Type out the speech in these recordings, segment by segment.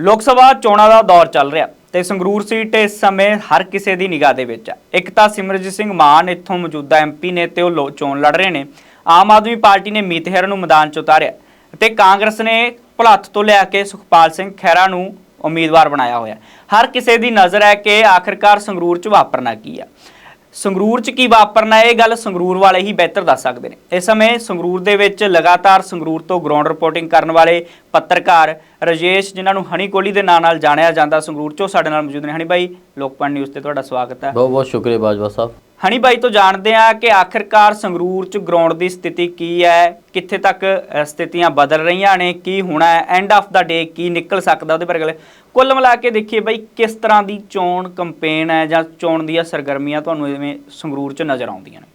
ਲੋਕ ਸਭਾ ਚੋਣਾਂ ਦਾ ਦੌਰ ਚੱਲ ਰਿਹਾ ਤੇ ਸੰਗਰੂਰ ਸੀਟ ਇਸ ਸਮੇਂ ਹਰ ਕਿਸੇ ਦੀ ਨਿਗਾਹ ਦੇ ਵਿੱਚ ਹੈ ਇੱਕ ਤਾਂ ਸਿਮਰਜੀਤ ਸਿੰਘ ਮਾਨ ਇੱਥੋਂ ਮੌਜੂਦਾ ਐਮਪੀ ਨੇ ਤੇ ਉਹ ਲੋ- ਚੋਣ ਲੜ ਰਹੇ ਨੇ। ਆਮ ਆਦਮੀ ਪਾਰਟੀ ਨੇ ਮੀਤਹੈਰ ਨੂੰ ਮੈਦਾਨ 'ਚ ਉਤਾਰਿਆ ਤੇ ਕਾਂਗਰਸ ਨੇ ਭੁਲੱਥ ਤੋਂ ਲਿਆ ਕੇ ਸੁਖਪਾਲ ਸਿੰਘ ਖਹਿਰਾ ਨੂੰ ਉਮੀਦਵਾਰ ਬਣਾਇਆ ਹੋਇਆ। ਹਰ ਕਿਸੇ ਦੀ ਨਜ਼ਰ ਹੈ ਕਿ ਆਖਿਰਕਾਰ ਸੰਗਰੂਰ 'ਚ ਵਾਪਰਨਾ ਕੀ ਆ। ਸੰਗਰੂਰ 'ਚ ਕੀ ਵਾਪਰਨਾ ਇਹ ਗੱਲ ਸੰਗਰੂਰ ਵਾਲੇ ਹੀ ਬਿਹਤਰ ਦੱਸ ਸਕਦੇ ਨੇ। ਇਸ ਸਮੇਂ ਸੰਗਰੂਰ ਦੇ ਵਿੱਚ ਲਗਾਤਾਰ ਸੰਗਰੂਰ ਤੋਂ ਗਰਾਊਂਡ ਰਿਪੋਰਟਿੰਗ ਕਰਨ ਵਾਲੇ ਪੱਤਰਕਾਰ ਰਜੇਸ਼, ਜਿਨ੍ਹਾਂ ਨੂੰ ਹਨੀ ਕੋਹਲੀ ਦੇ ਨਾਂ ਨਾਲ ਜਾਣਿਆ ਜਾਂਦਾ ਸੰਗਰੂਰ 'ਚੋਂ, ਸਾਡੇ ਨਾਲ ਮੌਜੂਦ ਨੇ। ਹਨੀ ਬਾਈ ਲੋਕਪਾਲ ਨਿਊਜ਼ ਤੇ ਤੁਹਾਡਾ ਸਵਾਗਤ ਹੈ। ਬਹੁਤ ਬਹੁਤ ਸ਼ੁਕਰੀਆ ਬਾਜਵਾ ਸਾਹਿਬ। ਹਨੀ ਬਾਈ ਤੋਂ ਜਾਣਦੇ ਆ ਕਿ ਆਖਿਰਕਾਰ ਸੰਗਰੂਰ 'ਚ ਗਰਾਊਂਡ ਦੀ ਸਥਿਤੀ ਕੀ ਹੈ, ਕਿੱਥੇ ਤੱਕ ਸਥਿਤੀਆਂ ਬਦਲ ਰਹੀਆਂ ਨੇ, ਕੀ ਹੋਣਾ ਹੈ ਐਂਡ ਆਫ ਦਾ ਡੇ ਕੀ ਨਿਕਲ ਸਕਦਾ ਉਹਦੇ ਬਾਰੇ ਗੱਲ। ਕੁੱਲ ਮਿਲਾ ਕੇ ਦੇਖੀਏ ਬਾਈ, ਕਿਸ ਤਰ੍ਹਾਂ ਦੀ ਚੋਣ ਕੰਪੇਨ ਹੈ ਜਾਂ ਚੋਣ ਦੀਆਂ ਸਰਗਰਮੀਆਂ ਤੁਹਾਨੂੰ ਇਵੇਂ ਸੰਗਰੂਰ 'ਚ ਨਜ਼ਰ ਆਉਂਦੀਆਂ ਨੇ?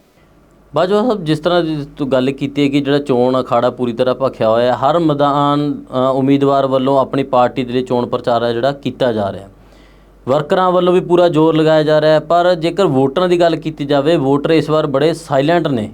ਬਾਜਵਾ ਸਾਹਿਬ, ਜਿਸ ਤਰ੍ਹਾਂ ਦੀ ਗੱਲ ਕੀਤੀ ਹੈ ਕਿ ਜਿਹੜਾ ਚੋਣ ਅਖਾੜਾ ਪੂਰੀ ਤਰ੍ਹਾਂ ਭਖਿਆ ਹੋਇਆ ਹੈ, ਹਰ ਮੈਦਾਨ ਉਮੀਦਵਾਰ ਵੱਲੋਂ ਆਪਣੀ ਪਾਰਟੀ ਦੇ ਲਈ ਚੋਣ ਪ੍ਰਚਾਰ ਹੈ ਜਿਹੜਾ ਕੀਤਾ ਜਾ ਰਿਹਾ ਹੈ। ਵਰਕਰਾਂ ਵੱਲੋਂ ਵੀ ਪੂਰਾ ਜ਼ੋਰ ਲਗਾਇਆ ਜਾ ਰਿਹਾ ਹੈ, ਪਰ ਜੇਕਰ ਵੋਟਰਾਂ ਦੀ ਗੱਲ ਕੀਤੀ ਜਾਵੇ, ਵੋਟਰ ਇਸ ਵਾਰ ਬੜੇ ਸਾਇਲੈਂਟ ਨੇ।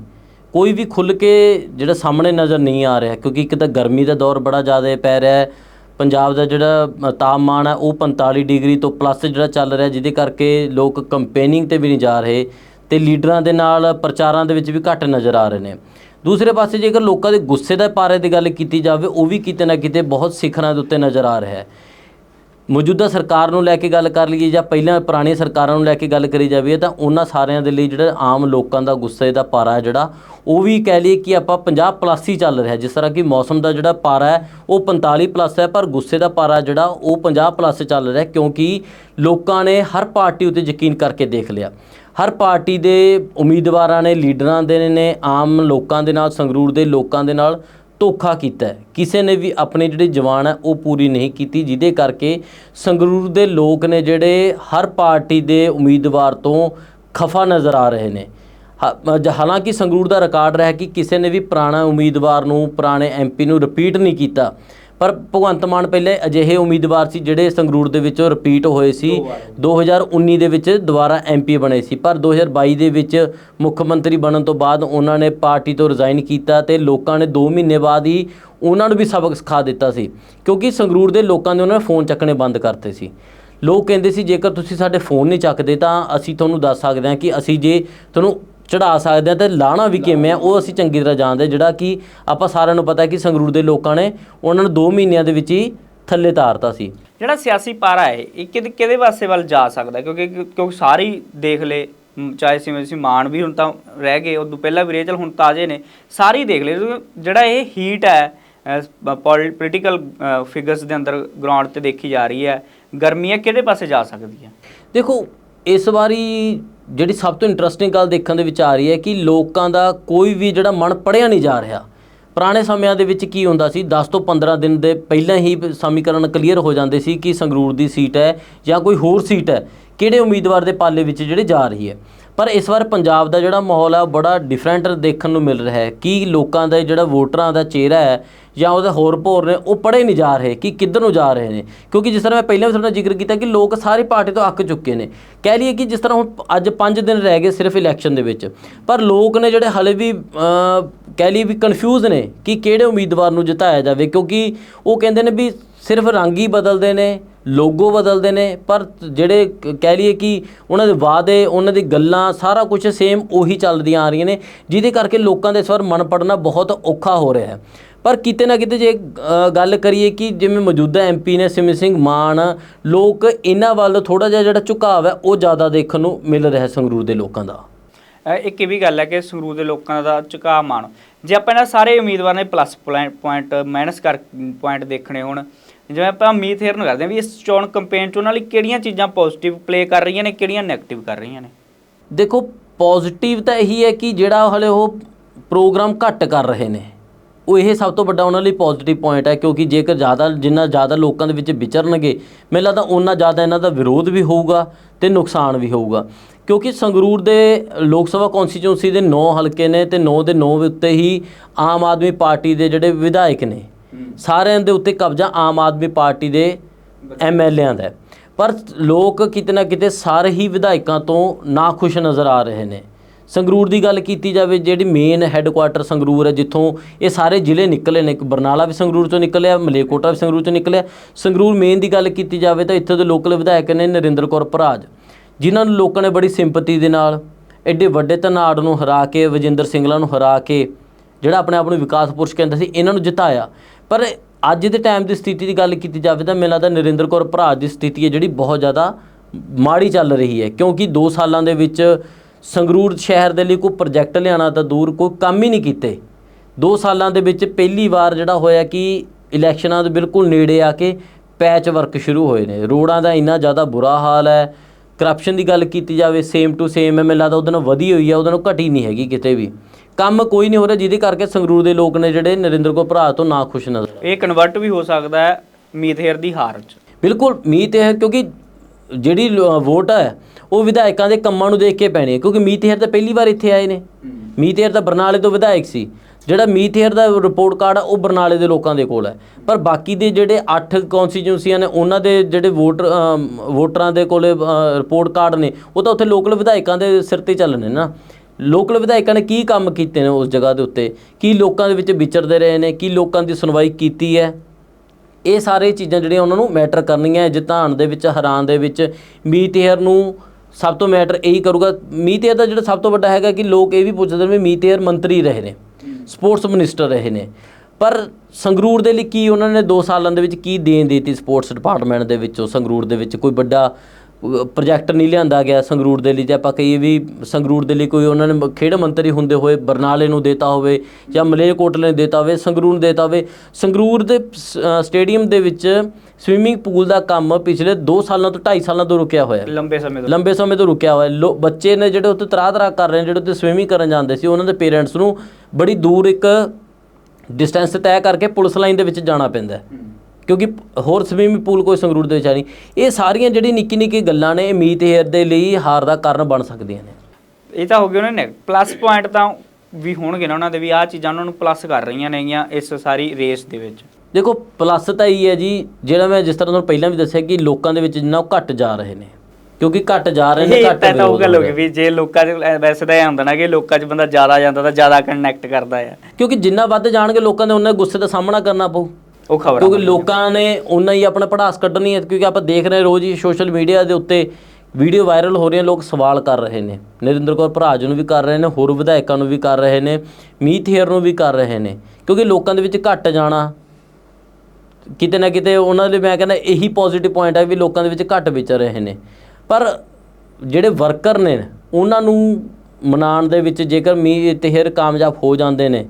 ਕੋਈ ਵੀ ਖੁੱਲ ਕੇ ਜਿਹੜਾ ਸਾਹਮਣੇ ਨਜ਼ਰ ਨਹੀਂ ਆ ਰਿਹਾ, ਕਿਉਂਕਿ ਇੱਕ ਤਾਂ ਗਰਮੀ ਦਾ ਦੌਰ ਬੜਾ ਜ਼ਿਆਦਾ ਪੈ ਰਿਹਾ ਹੈ। ਪੰਜਾਬ ਦਾ ਜਿਹੜਾ ਤਾਪਮਾਨ ਹੈ, ਉਹ 45 ਡਿਗਰੀ ਤੋਂ ਪਲੱਸ ਜਿਹੜਾ ਚੱਲ ਰਿਹਾ, ਜਿਹਦੇ ਕਰਕੇ ਲੋਕ ਕੰਪੇਨਿੰਗ ਤੇ ਵੀ ਨਹੀਂ ਜਾ ਰਹੇ ਤੇ ਲੀਡਰਾਂ ਦੇ ਨਾਲ ਪ੍ਰਚਾਰਾਂ ਦੇ ਵਿੱਚ ਵੀ ਘੱਟ ਨਜ਼ਰ ਆ ਰਹੇ ਨੇ। ਦੂਸਰੇ ਪਾਸੇ ਜੇਕਰ ਲੋਕਾਂ ਦੇ ਗੁੱਸੇ ਦਾ ਪਾਰੇ ਦੀ ਗੱਲ ਕੀਤੀ ਜਾਵੇ, ਉਹ ਵੀ ਕਿਤੇ ਨਾ ਕਿਤੇ ਬਹੁਤ ਸਿਖਰਾਂ ਦੇ ਉੱਤੇ ਨਜ਼ਰ ਆ ਰਿਹਾ ਹੈ। ਮੌਜੂਦਾ ਸਰਕਾਰ ਨੂੰ ਲੈ ਕੇ ਗੱਲ ਕਰ ਲਈਏ ਜਾਂ ਪਹਿਲਾਂ ਪੁਰਾਣੀਆਂ ਸਰਕਾਰਾਂ ਨੂੰ ਲੈ ਕੇ ਗੱਲ ਕਰੀ ਜਾਵੇ ਤਾਂ ਉਹਨਾਂ ਸਾਰਿਆਂ ਦੇ ਲਈ ਜਿਹੜਾ ਆਮ ਲੋਕਾਂ ਦਾ ਗੁੱਸੇ ਦਾ ਪਾਰਾ ਹੈ ਜਿਹੜਾ, ਉਹ ਵੀ ਕਹਿ ਲਈਏ ਕਿ ਆਪਾਂ 50 ਪਲੱਸ ਹੀ ਚੱਲ ਰਿਹਾ, ਜਿਸ ਤਰ੍ਹਾਂ ਕਿ ਮੌਸਮ ਦਾ ਜਿਹੜਾ ਪਾਰਾ ਹੈ, ਉਹ 45 ਪਲੱਸ ਹੈ, ਪਰ ਗੁੱਸੇ ਦਾ ਪਾਰਾ ਜਿਹੜਾ, ਉਹ 50 ਪਲੱਸ ਚੱਲ ਰਿਹਾ ਕਿਉਂਕਿ ਲੋਕਾਂ ਨੇ ਹਰ ਪਾਰਟੀ ਉੱਤੇ ਯਕੀਨ ਕਰਕੇ ਦੇਖ ਲਿਆ। ਹਰ ਪਾਰਟੀ ਦੇ ਉਮੀਦਵਾਰਾਂ ਨੇ, ਲੀਡਰਾਂ ਦੇ ਨੇ, ਆਮ ਲੋਕਾਂ ਦੇ ਨਾਲ, ਸੰਗਰੂਰ ਦੇ ਲੋਕਾਂ ਦੇ ਨਾਲ ਧੋਖਾ ਕੀਤਾ ਹੈ। ਕਿਸੇ ਨੇ ਵੀ ਆਪਣੀ ਜਿਹੜੀ ਜਵਾਨ ਹੈ ਉਹ ਪੂਰੀ ਨਹੀਂ ਕੀਤੀ, ਜਿਹਦੇ ਕਰਕੇ ਸੰਗਰੂਰ ਦੇ ਲੋਕ ਨੇ ਜਿਹੜੇ ਹਰ ਪਾਰਟੀ ਦੇ ਉਮੀਦਵਾਰ ਤੋਂ ਖਫਾ ਨਜ਼ਰ ਆ ਰਹੇ ਨੇ। ਹਾ- ਹਾਲਾਂਕਿ ਸੰਗਰੂਰ ਦਾ ਰਿਕਾਰਡ ਰਿਹਾ ਕਿ ਕਿਸੇ ਨੇ ਵੀ ਪੁਰਾਣਾ ਉਮੀਦਵਾਰ ਨੂੰ, ਪੁਰਾਣੇ ਐਮਪੀ ਨੂੰ ਰਿਪੀਟ ਨਹੀਂ ਕੀਤਾ। ਪਰ ਭਗਵੰਤ ਮਾਨ ਪਹਿਲੇ ਅਜਿਹੇ ਉਮੀਦਵਾਰ ਸੀ ਜਿਹੜੇ ਸੰਗਰੂਰ ਦੇ ਵਿੱਚੋਂ ਰਿਪੀਟ ਹੋਏ ਸੀ। 2019 ਦੇ ਵਿੱਚ ਦੁਬਾਰਾ ਐਮਪੀ ਬਣੇ ਸੀ। ਪਰ 2022 ਦੇ ਵਿੱਚ ਮੁੱਖ ਮੰਤਰੀ ਬਣਨ ਤੋਂ ਬਾਅਦ ਉਹਨਾਂ ਨੇ ਪਾਰਟੀ ਤੋਂ ਰਿਜ਼ਾਈਨ ਕੀਤਾ ਤੇ ਲੋਕਾਂ ਨੇ 2 ਮਹੀਨੇ ਬਾਅਦ ਹੀ ਉਹਨਾਂ ਨੂੰ ਵੀ ਸਬਕ ਸਿਖਾ ਦਿੱਤਾ ਸੀ। ਕਿਉਂਕਿ ਸੰਗਰੂਰ ਦੇ ਲੋਕਾਂ ਦੇ ਉਹਨਾਂ ਨੇ ਫੋਨ ਚੱਕਣੇ ਬੰਦ ਕਰਤੇ ਸੀ। ਲੋਕ ਕਹਿੰਦੇ ਸੀ ਜੇਕਰ ਤੁਸੀਂ ਸਾਡੇ ਫੋਨ ਨਹੀਂ ਚੱਕਦੇ ਤਾਂ ਅਸੀਂ ਤੁਹਾਨੂੰ ਦੱਸ ਸਕਦੇ ਹਾਂ ਕਿ ਅਸੀਂ ਜੇ ਤੁਹਾਨੂੰ ਚੜਾ ਸਕਦੇ ਹਾਂ ਤੇ ਲਾਣਾ ਵੀ ਕਿਵੇਂ ਆ ਉਹ ਅਸੀਂ ਚੰਗੀ ਤਰ੍ਹਾਂ ਜਾਣਦੇ ਜਿਹੜਾ ਕਿ ਆਪਾਂ ਸਾਰਿਆਂ ਨੂੰ ਪਤਾ ਹੈ ਕਿ ਸੰਗਰੂਰ ਦੇ ਲੋਕਾਂ ਨੇ ਉਹਨਾਂ ਨੂੰ 2 ਮਹੀਨਿਆਂ ਦੇ ਵਿੱਚ ਹੀ ਥੱਲੇ ਤਾਰਤਾ ਸੀ। ਜਿਹੜਾ ਸਿਆਸੀ ਪਾਰਾ ਹੈ ਇਹ ਕਿਹਦੇ ਕਿਹਦੇ ਪਾਸੇ ਵੱਲ ਜਾ ਸਕਦਾ? ਕਿਉਂਕਿ ਕਿਉਂਕਿ ਸਾਰੇ ਦੇਖ ਮ, ਚਾਹੇ ਸਿਮਰ ਸਿੰਘ ਮਾਨ ਵੀ ਹੁਣ ਤਾਂ ਰਹਿ ਗਏ ਉਦੋਂ ਪਹਿਲਾਂ ਵੀ ਰਹੇ ਚਲ ਹੁਣ ਤਾਜ਼ੇ ਨੇ। ਸਾਰੇ ਦੇਖ ਕਿਉਂਕਿ ਜਿਹੜਾ ਇਹ ਹੀਟ ਹੈ ਪੋਲੀਟੀਕਲ ਫਿਗਰਸ ਦੇ ਅੰਦਰ ਗਰਾਊਂਡ ਤੇ ਦੇਖੀ ਜਾ ਰਹੀ ਹੈ ਗਰਮੀ ਹੈ ਕਿਹਦੇ ਪਾਸੇ ਜਾ ਸਕਦੀ ਹੈ ਦੇਖੋ ਇਸ ਵਾਰੀ ਜਿਹੜੀ ਸਭ ਤੋਂ ਇੰਟਰਸਟਿੰਗ ਗੱਲ ਦੇਖਣ ਦੇ ਵਿੱਚ ਆ ਰਹੀ ਹੈ ਕਿ ਲੋਕਾਂ ਦਾ ਕੋਈ ਵੀ ਜਿਹੜਾ ਮਨ ਪੜਿਆ ਨਹੀਂ ਜਾ ਰਿਹਾ। ਪੁਰਾਣੇ ਸਮਿਆਂ ਦੇ ਵਿੱਚ ਕੀ ਹੁੰਦਾ ਸੀ? 10 ਤੋਂ 15 ਦਿਨ ਦੇ ਪਹਿਲਾਂ ਹੀ ਸਮੀਕਰਨ ਕਲੀਅਰ ਹੋ ਜਾਂਦੇ ਸੀ ਕਿ ਸੰਗਰੂਰ ਦੀ ਸੀਟ ਹੈ ਜਾਂ ਕੋਈ ਹੋਰ ਸੀਟ ਹੈ। ਕਿਹੜੇ ਉਮੀਦਵਾਰ ਦੇ ਪਾਲੇ ਵਿੱਚ ਜਿਹੜੇ ਜਾ ਰਹੀ ਹੈ? ਪਰ ਇਸ ਵਾਰ ਪੰਜਾਬ ਦਾ ਜਿਹੜਾ ਮਾਹੌਲ ਆ, ਉਹ ਬੜਾ ਡਿਫਰੈਂਟ ਦੇਖਣ ਨੂੰ ਮਿਲ ਰਿਹਾ ਹੈ। ਕਿ ਲੋਕਾਂ ਦਾ ਜਿਹੜਾ ਵੋਟਰਾਂ ਦਾ ਚਿਹਰਾ ਹੈ ਜਾਂ ਉਹਦੇ ਹੋਰ ਭੋਰ ਨੇ, ਉਹ ਪੜੇ ਨਹੀਂ ਜਾ ਰਹੇ, ਕਿ ਕਿੱਧਰ ਨੂੰ ਜਾ ਰਹੇ ਨੇ? ਕਿਉਂਕਿ ਜਿਸ ਤਰ੍ਹਾਂ ਮੈਂ ਪਹਿਲਾਂ ਵੀ ਤੁਹਾਡੇ ਨਾਲ ਜ਼ਿਕਰ ਕੀਤਾ ਕਿ ਲੋਕ ਸਾਰੀ ਪਾਰਟੀ ਤੋਂ ਅੱਕ ਚੁੱਕੇ ਨੇ। ਕਹਿ ਲਈਏ ਕਿ ਜਿਸ ਤਰ੍ਹਾਂ ਹੁਣ ਅੱਜ 5 ਦਿਨ ਰਹਿ ਗਏ ਸਿਰਫ ਇਲੈਕਸ਼ਨ ਦੇ ਵਿੱਚ। ਪਰ ਲੋਕ ਨੇ ਜਿਹੜੇ ਹਲੇ ਵੀ ਕਹਿ ਲਈਏ ਵੀ ਕਨਫਿਊਜ਼ ਨੇ ਕਿ ਕਿਹੜੇ ਉਮੀਦਵਾਰ ਨੂੰ ਜਿਤਾਇਆ ਜਾਵੇ। ਕਿਉਂਕਿ ਉਹ ਕਹਿੰਦੇ ਨੇ ਵੀ ਸਿਰਫ ਰੰਗ ਹੀ ਬਦਲਦੇ ਨੇ। ਲੋਗੋ ਬਦਲਦੇ ਨੇ, ਪਰ ਜਿਹੜੇ ਕਹਿ ਲਈਏ ਕਿ ਉਹਨਾਂ ਦੇ ਵਾਅਦੇ, ਉਹਨਾਂ ਦੀ ਗੱਲਾਂ, ਸਾਰਾ ਕੁਝ ਸੇਮ ਉਹੀ ਚੱਲਦੀਆਂ ਆ ਰਹੀਆਂ ਨੇ, ਜਿਹਦੇ ਕਰਕੇ ਲੋਕਾਂ ਦੇ ਇਸ ਵਾਰ ਮਨ ਪੜਨਾ ਬਹੁਤ ਔਖਾ ਹੋ ਰਿਹਾ ਹੈ। ਪਰ ਕਿਤੇ ਨਾ ਕਿਤੇ ਜੇ ਗੱਲ ਕਰੀਏ ਕਿ ਜਿਵੇਂ ਮੌਜੂਦਾ ਐਮਪੀ ਨੇ ਸਿਮਰ ਸਿੰਘ ਮਾਨ, ਲੋਕ ਇਹਨਾਂ ਵੱਲ ਥੋੜਾ ਜਿਹਾ ਜਿਹੜਾ ਝੁਕਾਅ ਹੈ, ਉਹ ਜ਼ਿਆਦਾ ਦੇਖਣ ਨੂੰ ਮਿਲ ਰਿਹਾ ਸੰਗਰੂਰ ਦੇ ਲੋਕਾਂ ਦਾ। ਇੱਕ ਇਹ ਵੀ ਗੱਲ ਹੈ ਕਿ ਸੰਗਰੂਰ ਦੇ ਲੋਕਾਂ ਦਾ ਝੁਕਾਅ ਮਾਣ। ਜੇ ਆਪਾਂ ਇਹਨਾਂ ਸਾਰੇ ਉਮੀਦਵਾਰਾਂ ਦੇ ਪਲੱਸ ਪੁਆਇੰਟ ਮਾਈਨਸ ਕਰ ਪੁਆਇੰਟ ਦੇਖਣੇ ਹੋਣ ਜਿਵੇਂ ਆਪਾਂ ਉਮੀਦ ਫੇਰ ਕਰਦੇ ਹਾਂ ਵੀ ਇਸ ਚੋਣ ਕੰਪੇਨ ਚ ਉਹਨਾਂ ਲਈ ਕਿਹੜੀਆਂ ਚੀਜ਼ਾਂ ਪੋਜ਼ਿਟਿਵ ਪਲੇ ਕਰ ਰਹੀਆਂ ਨੇ, ਕਿਹੜੀਆਂ ਨੈਗੇਟਿਵ ਕਰ ਰਹੀਆਂ ਨੇ? ਦੇਖੋ ਪੋਜ਼ਿਟਿਵ ਤਾਂ ਇਹੀ ਹੈ ਕਿ ਜਿਹੜਾ ਹਲੇ ਉਹ ਪ੍ਰੋਗਰਾਮ ਘੱਟ ਕਰ ਰਹੇ ਨੇ। ਉਹ ਇਹ ਸਭ ਤੋਂ ਵੱਡਾ ਉਹਨਾਂ ਲਈ ਪੋਜ਼ਿਟਿਵ ਪੁਆਇੰਟ ਹੈ ਕਿਉਂਕਿ ਜੇਕਰ ਜ਼ਿਆਦਾ, ਜਿੰਨਾ ਜ਼ਿਆਦਾ ਲੋਕਾਂ ਦੇ ਵਿੱਚ ਵਿਚਰਨਗੇ, ਮੈਨੂੰ ਲੱਗਦਾ ਉਹਨਾਂ ਜ਼ਿਆਦਾ ਇਹਨਾਂ ਦਾ ਵਿਰੋਧ ਵੀ ਹੋਊਗਾ ਤੇ ਨੁਕਸਾਨ ਵੀ ਹੋਊਗਾ। ਕਿਉਂਕਿ ਸੰਗਰੂਰ ਦੇ ਲੋਕ ਸਭਾ ਕੌਂਸਟੀਚੁਐਂਸੀ ਦੇ 9 ਹਲਕੇ ਨੇ ਤੇ 9 ਦੇ 9 ਉੱਤੇ ਹੀ ਆਮ ਆਦਮੀ ਪਾਰਟੀ ਦੇ ਜਿਹੜੇ ਵਿਧਾਇਕ ਨੇ ਸਾਰਿਆਂ ਦੇ ਉੱਤੇ ਕਬਜ਼ਾ ਆਮ ਆਦਮੀ ਪਾਰਟੀ ਦੇ ਐਮਐਲਏਆਂ ਦਾ ਪਰ ਲੋਕ ਕਿਤੇ ਨਾ ਕਿਤੇ ਸਾਰੇ ਹੀ ਵਿਧਾਇਕਾਂ ਤੋਂ ਨਾਖੁਸ਼ ਨਜ਼ਰ ਆ ਰਹੇ ਨੇ। ਸੰਗਰੂਰ ਦੀ ਗੱਲ ਕੀਤੀ ਜਾਵੇ, ਜਿਹੜੀ ਮੇਨ ਹੈੱਡਕੁਆਟਰ ਸੰਗਰੂਰ ਹੈ, ਜਿੱਥੋਂ ਇਹ ਸਾਰੇ ਜ਼ਿਲ੍ਹੇ ਨਿਕਲੇ ਨੇ, ਇੱਕ ਬਰਨਾਲਾ ਵੀ ਸੰਗਰੂਰ ਚੋਂ ਨਿਕਲਿਆ ਮਲੇਕੋਟਾ ਵੀ ਸੰਗਰੂਰ ਚੋਂ ਨਿਕਲਿਆ। ਸੰਗਰੂਰ ਮੇਨ ਦੀ ਗੱਲ ਕੀਤੀ ਜਾਵੇ ਤਾਂ ਇੱਥੇ ਦੇ ਲੋਕਲ ਵਿਧਾਇਕ ਨੇ ਨਰਿੰਦਰ ਕੌਰ ਭਰਾਜ, ਜਿਨ੍ਹਾਂ ਨੂੰ ਲੋਕਾਂ ਨੇ ਬੜੀ ਸਿੰਪਤੀ ਦੇ ਨਾਲ ਐਡੇ ਵੱਡੇ ਧਨਾੜ ਨੂੰ ਹਰਾ ਕੇ, ਵਜਿੰਦਰ ਸਿੰਘਲਾ ਨੂੰ ਹਰਾ ਕੇ, ਜਿਹੜਾ ਆਪਣੇ ਆਪ ਨੂੰ ਵਿਕਾਸ ਪੁਰਸ਼ ਕਹਿੰਦਾ ਸੀ, ਇਹਨਾਂ ਨੂੰ ਜਿਤਾਇਆ। ਪਰ ਅੱਜ ਦੇ ਟਾਈਮ ਦੀ ਸਥਿਤੀ ਦੀ ਗੱਲ ਕੀਤੀ ਜਾਵੇ ਤਾਂ ਮੈਨੂੰ ਲੱਗਦਾ ਨਰਿੰਦਰ ਕੌਰ ਭਰਾ ਦੀ ਸਥਿਤੀ ਹੈ ਜਿਹੜੀ ਬਹੁਤ ਜ਼ਿਆਦਾ ਮਾੜੀ ਚੱਲ ਰਹੀ ਹੈ। ਕਿਉਂਕਿ 2 ਸਾਲਾਂ ਦੇ ਵਿੱਚ ਸੰਗਰੂਰ ਸ਼ਹਿਰ ਦੇ ਲਈ ਕੋਈ ਪ੍ਰੋਜੈਕਟ ਲਿਆਉਣਾ ਤਾਂ ਦੂਰ ਕੋਈ ਕੰਮ ਹੀ ਨਹੀਂ ਕੀਤੇ। 2 ਸਾਲਾਂ ਦੇ ਵਿੱਚ ਪਹਿਲੀ ਵਾਰ ਜਿਹੜਾ ਹੋਇਆ ਕਿ ਇਲੈਕਸ਼ਨਾਂ ਦੇ ਬਿਲਕੁਲ ਨੇੜੇ ਆ ਕੇ ਪੈਚ ਵਰਕ ਸ਼ੁਰੂ ਹੋਏ ਨੇ। ਰੋਡਾਂ ਦਾ ਇੰਨਾ ਜ਼ਿਆਦਾ ਬੁਰਾ ਹਾਲ ਹੈ। ਕਰਪਸ਼ਨ ਦੀ ਗੱਲ ਕੀਤੀ ਜਾਵੇ ਸੇਮ ਟੂ ਸੇਮ ਹੈ। ਮੈਨੂੰ ਲੱਗਦਾ ਉਹਦੇ ਨਾਲ ਵਧੀ ਹੋਈ ਹੈ, ਉਹਦੇ ਨਾਲ ਘਟੀ ਨਹੀਂ ਹੈਗੀ ਕਿਤੇ ਵੀ। ਕੰਮ ਕੋਈ ਨਹੀਂ ਹੋ ਰਿਹਾ ਜਿਹਦੇ ਕਰਕੇ ਸੰਗਰੂਰ ਦੇ ਲੋਕ ਨੇ ਜਿਹੜੇ ਨਰਿੰਦਰ ਕੋ ਭਰਾ ਤੋਂ ਨਾ ਖੁਸ਼ ਨਜ਼ਰ ਇਹ ਕਨਵਰਟ ਵੀ ਹੋ ਸਕਦਾ ਹੈ ਮੀਥੇਰ ਦੀ ਹਾਰ 'ਚ। ਬਿਲਕੁਲ ਮੀਤ ਹੈ ਕਿਉਂਕਿ ਜਿਹੜੀ ਲ- ਵੋਟ ਹੈ ਉਹ ਵਿਧਾਇਕਾਂ ਦੇ ਕੰਮਾਂ ਨੂੰ ਦੇਖ ਕੇ ਪੈਣੀ ਹੈ ਕਿਉਂਕਿ ਮੀਤ ਹੇਰ ਤਾਂ ਪਹਿਲੀ ਵਾਰ ਇੱਥੇ ਆਏ ਨੇ। ਮੀਤ ਹੇਰ ਤਾਂ ਬਰਨਾਲੇ ਤੋਂ ਵਿਧਾਇਕ ਸੀ। ਜਿਹੜਾ ਮੀਤ ਹੇਰ ਦਾ ਰਿਪੋਰਟ ਕਾਰਡ ਆ ਉਹ ਬਰਨਾਲੇ ਦੇ ਲੋਕਾਂ ਦੇ ਕੋਲ ਹੈ। ਪਰ ਬਾਕੀ ਦੇ ਜਿਹੜੇ 8 ਕੌਂਸਟੀਚੁਐਂਸੀਆਂ ਨੇ ਉਹਨਾਂ ਦੇ ਜਿਹੜੇ ਵੋਟਰ ਅਮ, ਵੋਟਰਾਂ ਦੇ ਕੋਲੇ ਰਿਪੋਰਟ ਕਾਰਡ ਨੇ ਉਹ ਤਾਂ ਉੱਥੇ ਲੋਕਲ ਵਿਧਾਇਕਾਂ ਦੇ ਸਿਰ ਤੇ ਚੱਲਣੇ ਨਾ। ਲੋਕਲ ਵਿਧਾਇਕਾਂ ਨੇ ਕੀ ਕੰਮ ਕੀਤੇ ਨੇ ਉਸ ਜਗ੍ਹਾ ਦੇ ਉੱਤੇ? ਕੀ ਲੋਕਾਂ ਦੇ ਵਿੱਚ ਵਿਚਰਦੇ ਰਹੇ ਨੇ? ਕੀ ਲੋਕਾਂ ਦੀ ਸੁਣਵਾਈ ਕੀਤੀ ਹੈ? ਇਹ ਸਾਰੇ ਚੀਜ਼ਾਂ ਜਿਹੜੀਆਂ ਉਹਨਾਂ ਨੂੰ ਮੈਟਰ ਕਰਨੀਆਂ ਜਿਤਾਣ ਦੇ ਵਿੱਚ ਹਰਾਨ ਦੇ ਵਿੱਚ। ਮੀਤੇਰ ਨੂੰ ਸਭ ਤੋਂ ਮੈਟਰ ਇਹੀ ਕਰੂਗਾ। ਮੀਤੇਰ ਦਾ ਜਿਹੜਾ ਸਭ ਤੋਂ ਵੱਡਾ ਹੈਗਾ ਕਿ ਲੋਕ ਇਹ ਵੀ ਪੁੱਛਦੇ ਨੇ ਵੀ ਮੀਤੇਰ ਮੰਤਰੀ ਰਹੇ ਨੇ, ਸਪੋਰਟਸ ਮਿਨਿਸਟਰ ਰਹੇ ਨੇ। ਪਰ ਸੰਗਰੂਰ ਦੇ ਲਈ ਕੀ ਉਹਨਾਂ ਨੇ 2 ਸਾਲਾਂ ਦੇ ਵਿੱਚ ਕੀ ਦੇਣ ਦਿੱਤੀ ਸਪੋਰਟਸ ਡਿਪਾਰਟਮੈਂਟ ਦੇ ਵਿੱਚੋਂ? ਸੰਗਰੂਰ ਦੇ ਵਿੱਚ ਕੋਈ ਵੱਡਾ ਪ੍ਰੋਜੈਕਟ ਨਹੀਂ ਲਿਆਂਦਾ ਗਿਆ ਸੰਗਰੂਰ ਦੇ ਲਈ ਜੇ ਆਪਾਂ ਕਹੀਏ ਵੀ ਸੰਗਰੂਰ ਦੇ ਲਈ ਕੋਈ ਉਹਨਾਂ ਨੇ ਖੇਡ ਮੰਤਰੀ ਹੁੰਦੇ ਹੋਏ ਬਰਨਾਲੇ ਨੂੰ ਦੇਤਾ ਹੋਵੇ ਜਾਂ ਮਲੇਰਕੋਟਲੇ ਨੂੰ ਦੇਤਾ ਹੋਵੇ ਸੰਗਰੂਰ ਨੂੰ ਦੇਤਾ ਹੋਵੇ ਸੰਗਰੂਰ ਦੇ ਸਟੇਡੀਅਮ ਦੇ ਵਿੱਚ ਸਵਿਮਿੰਗ ਪੂਲ ਦਾ ਕੰਮ ਪਿਛਲੇ 2 ਸਾਲਾਂ ਤੋਂ 2.5 ਸਾਲਾਂ ਤੋਂ ਰੁਕਿਆ ਹੋਇਆ ਹੈ। ਲੰਬੇ ਸਮੇਂ ਤੋਂ ਲੰਬੇ ਸਮੇਂ ਤੋਂ ਰੁਕਿਆ ਹੋਇਆ ਹੈ। ਲੋ ਬੱਚੇ ਨੇ ਜਿਹੜੇ ਉੱਤੇ ਤਰਾਹ ਤਰਾਹ ਕਰ ਰਹੇ ਨੇ ਜਿਹੜੇ ਉੱਤੇ ਸਵਿਮਿੰਗ ਕਰਨ ਜਾਂਦੇ ਸੀ ਉਹਨਾਂ ਦੇ ਪੇਰੈਂਟਸ ਨੂੰ ਬੜੀ ਦੂਰ ਇੱਕ ਡਿਸਟੈਂਸ ਤੈਅ ਕਰਕੇ ਪੁਲਿਸ ਲਾਈਨ ਦੇ ਵਿੱਚ ਜਾਣਾ ਪੈਂਦਾ ਹੈ ਕਿਉਂਕਿ ਹੋਰ ਸਵਿਮਿੰਗ ਪੂਲ ਕੋਈ ਸੰਗਰੂਰ ਦੇ ਵਿੱਚ ਨਹੀਂ। ਇਹ ਸਾਰੀਆਂ ਜਿਹੜੀ ਨਿੱਕੀ ਨਿੱਕੀ ਗੱਲਾਂ ਨੇ ਮੀਤ ਹੇਅਰ ਦੇ ਲਈ ਹਾਰ ਦਾ ਕਾਰਨ ਬਣ ਸਕਦੀਆਂ ਨੇ। ਇਹ ਤਾਂ ਹੋ ਗਿਆ ਉਹਨਾਂ ਨੇ। ਪਲੱਸ ਪੁਆਇੰਟ ਤਾਂ ਵੀ ਹੋਣਗੇ ਨਾ ਉਹਨਾਂ ਦੇ ਵੀ ਆਹ ਚੀਜ਼ਾਂ ਉਹਨਾਂ ਨੂੰ ਪਲੱਸ ਕਰ ਰਹੀਆਂ ਨੇਗੀਆਂ ਇਸ ਸਾਰੀ ਰੇਸ ਦੇ ਵਿੱਚ। ਦੇਖੋ ਪਲੱਸ ਤਾਂ ਇਹ ਹੈ ਜੀ ਜਿਹੜਾ ਮੈਂ ਜਿਸ ਤਰ੍ਹਾਂ ਤੁਹਾਨੂੰ ਪਹਿਲਾਂ ਵੀ ਦੱਸਿਆ ਕਿ ਲੋਕਾਂ ਦੇ ਵਿੱਚ ਜਿੰਨਾ ਉਹ ਘਟ ਜਾ ਰਹੇ ਨੇ। ਕਿਉਂਕਿ ਘਟ ਜਾ ਰਹੇ ਨੇ ਘਟ ਤਾਂ ਉਹ ਗੱਲ ਹੋ ਗਈ। ਵੀ ਜੇ ਲੋਕਾਂ 'ਚ ਵੈਸੇ ਤਾਂ ਇਹ ਹੁੰਦਾ ਨਾ ਕਿ ਲੋਕਾਂ 'ਚ ਬੰਦਾ ਜ਼ਿਆਦਾ ਜਾਂਦਾ ਤਾਂ ਜ਼ਿਆਦਾ ਕਨੈਕਟ ਕਰਦਾ ਆ। ਕਿਉਂਕਿ ਜਿੰਨਾ ਵੱਧ ਜਾਣਗੇ ਲੋਕਾਂ ਦੇ ਉਹਨਾਂ ਗੁੱਸੇ ਦਾ ਸਾਹਮਣਾ ਕਰਨਾ ਪਊ। ਉਹ ਖਬਰ ਕਿਉਂਕਿ ਲੋਕਾਂ ਨੇ ਉਹਨਾਂ ਹੀ ਆਪਣਾ ਪੜਾਸ ਕੱਢਣੀ ਹੈ ਕਿਉਂਕਿ ਆਪਾਂ ਦੇਖ ਰਹੇ ਰੋਜ਼ ਹੀ ਸੋਸ਼ਲ ਮੀਡੀਆ ਦੇ ਉੱਤੇ ਵੀਡੀਓ ਵਾਇਰਲ ਹੋ ਰਹੀਆਂ ਲੋਕ ਸਵਾਲ ਕਰ ਰਹੇ ਨੇ। ਨਰਿੰਦਰ ਕੌਰ ਭਰਾਜ ਨੂੰ ਵੀ ਕਰ ਰਹੇ ਨੇ ਹੋਰ ਵਿਧਾਇਕਾਂ ਨੂੰ ਵੀ ਕਰ ਰਹੇ ਨੇ ਮੀਤ ਹੇਅਰ ਨੂੰ ਵੀ ਕਰ ਰਹੇ ਨੇ। ਕਿਉਂਕਿ ਲੋਕਾਂ ਦੇ ਵਿੱਚ ਘਟ ਜਾਣਾ ਕਿਤੇ ਨਾ ਕਿਤੇ ਉਹਨਾਂ ਦੇ ਮੈਂ ਕਹਿੰਦਾ ਇਹੀ ਪੋਜ਼ਿਟਿਵ ਪੁਆਇੰਟ ਹੈ ਵੀ ਲੋਕਾਂ ਦੇ ਵਿੱਚ ਘੱਟ ਵਿਚਰ ਰਹੇ ਨੇ। ਪਰ ਜਿਹੜੇ ਵਰਕਰ ਨੇ ਉਹਨਾਂ ਨੂੰ ਮਨਾਉਣ ਦੇ ਵਿੱਚ ਜੇਕਰ ਮੀ ਤਿਹਰ ਕਾਮਯਾਬ ਹੋ ਜਾਂਦੇ ਨੇ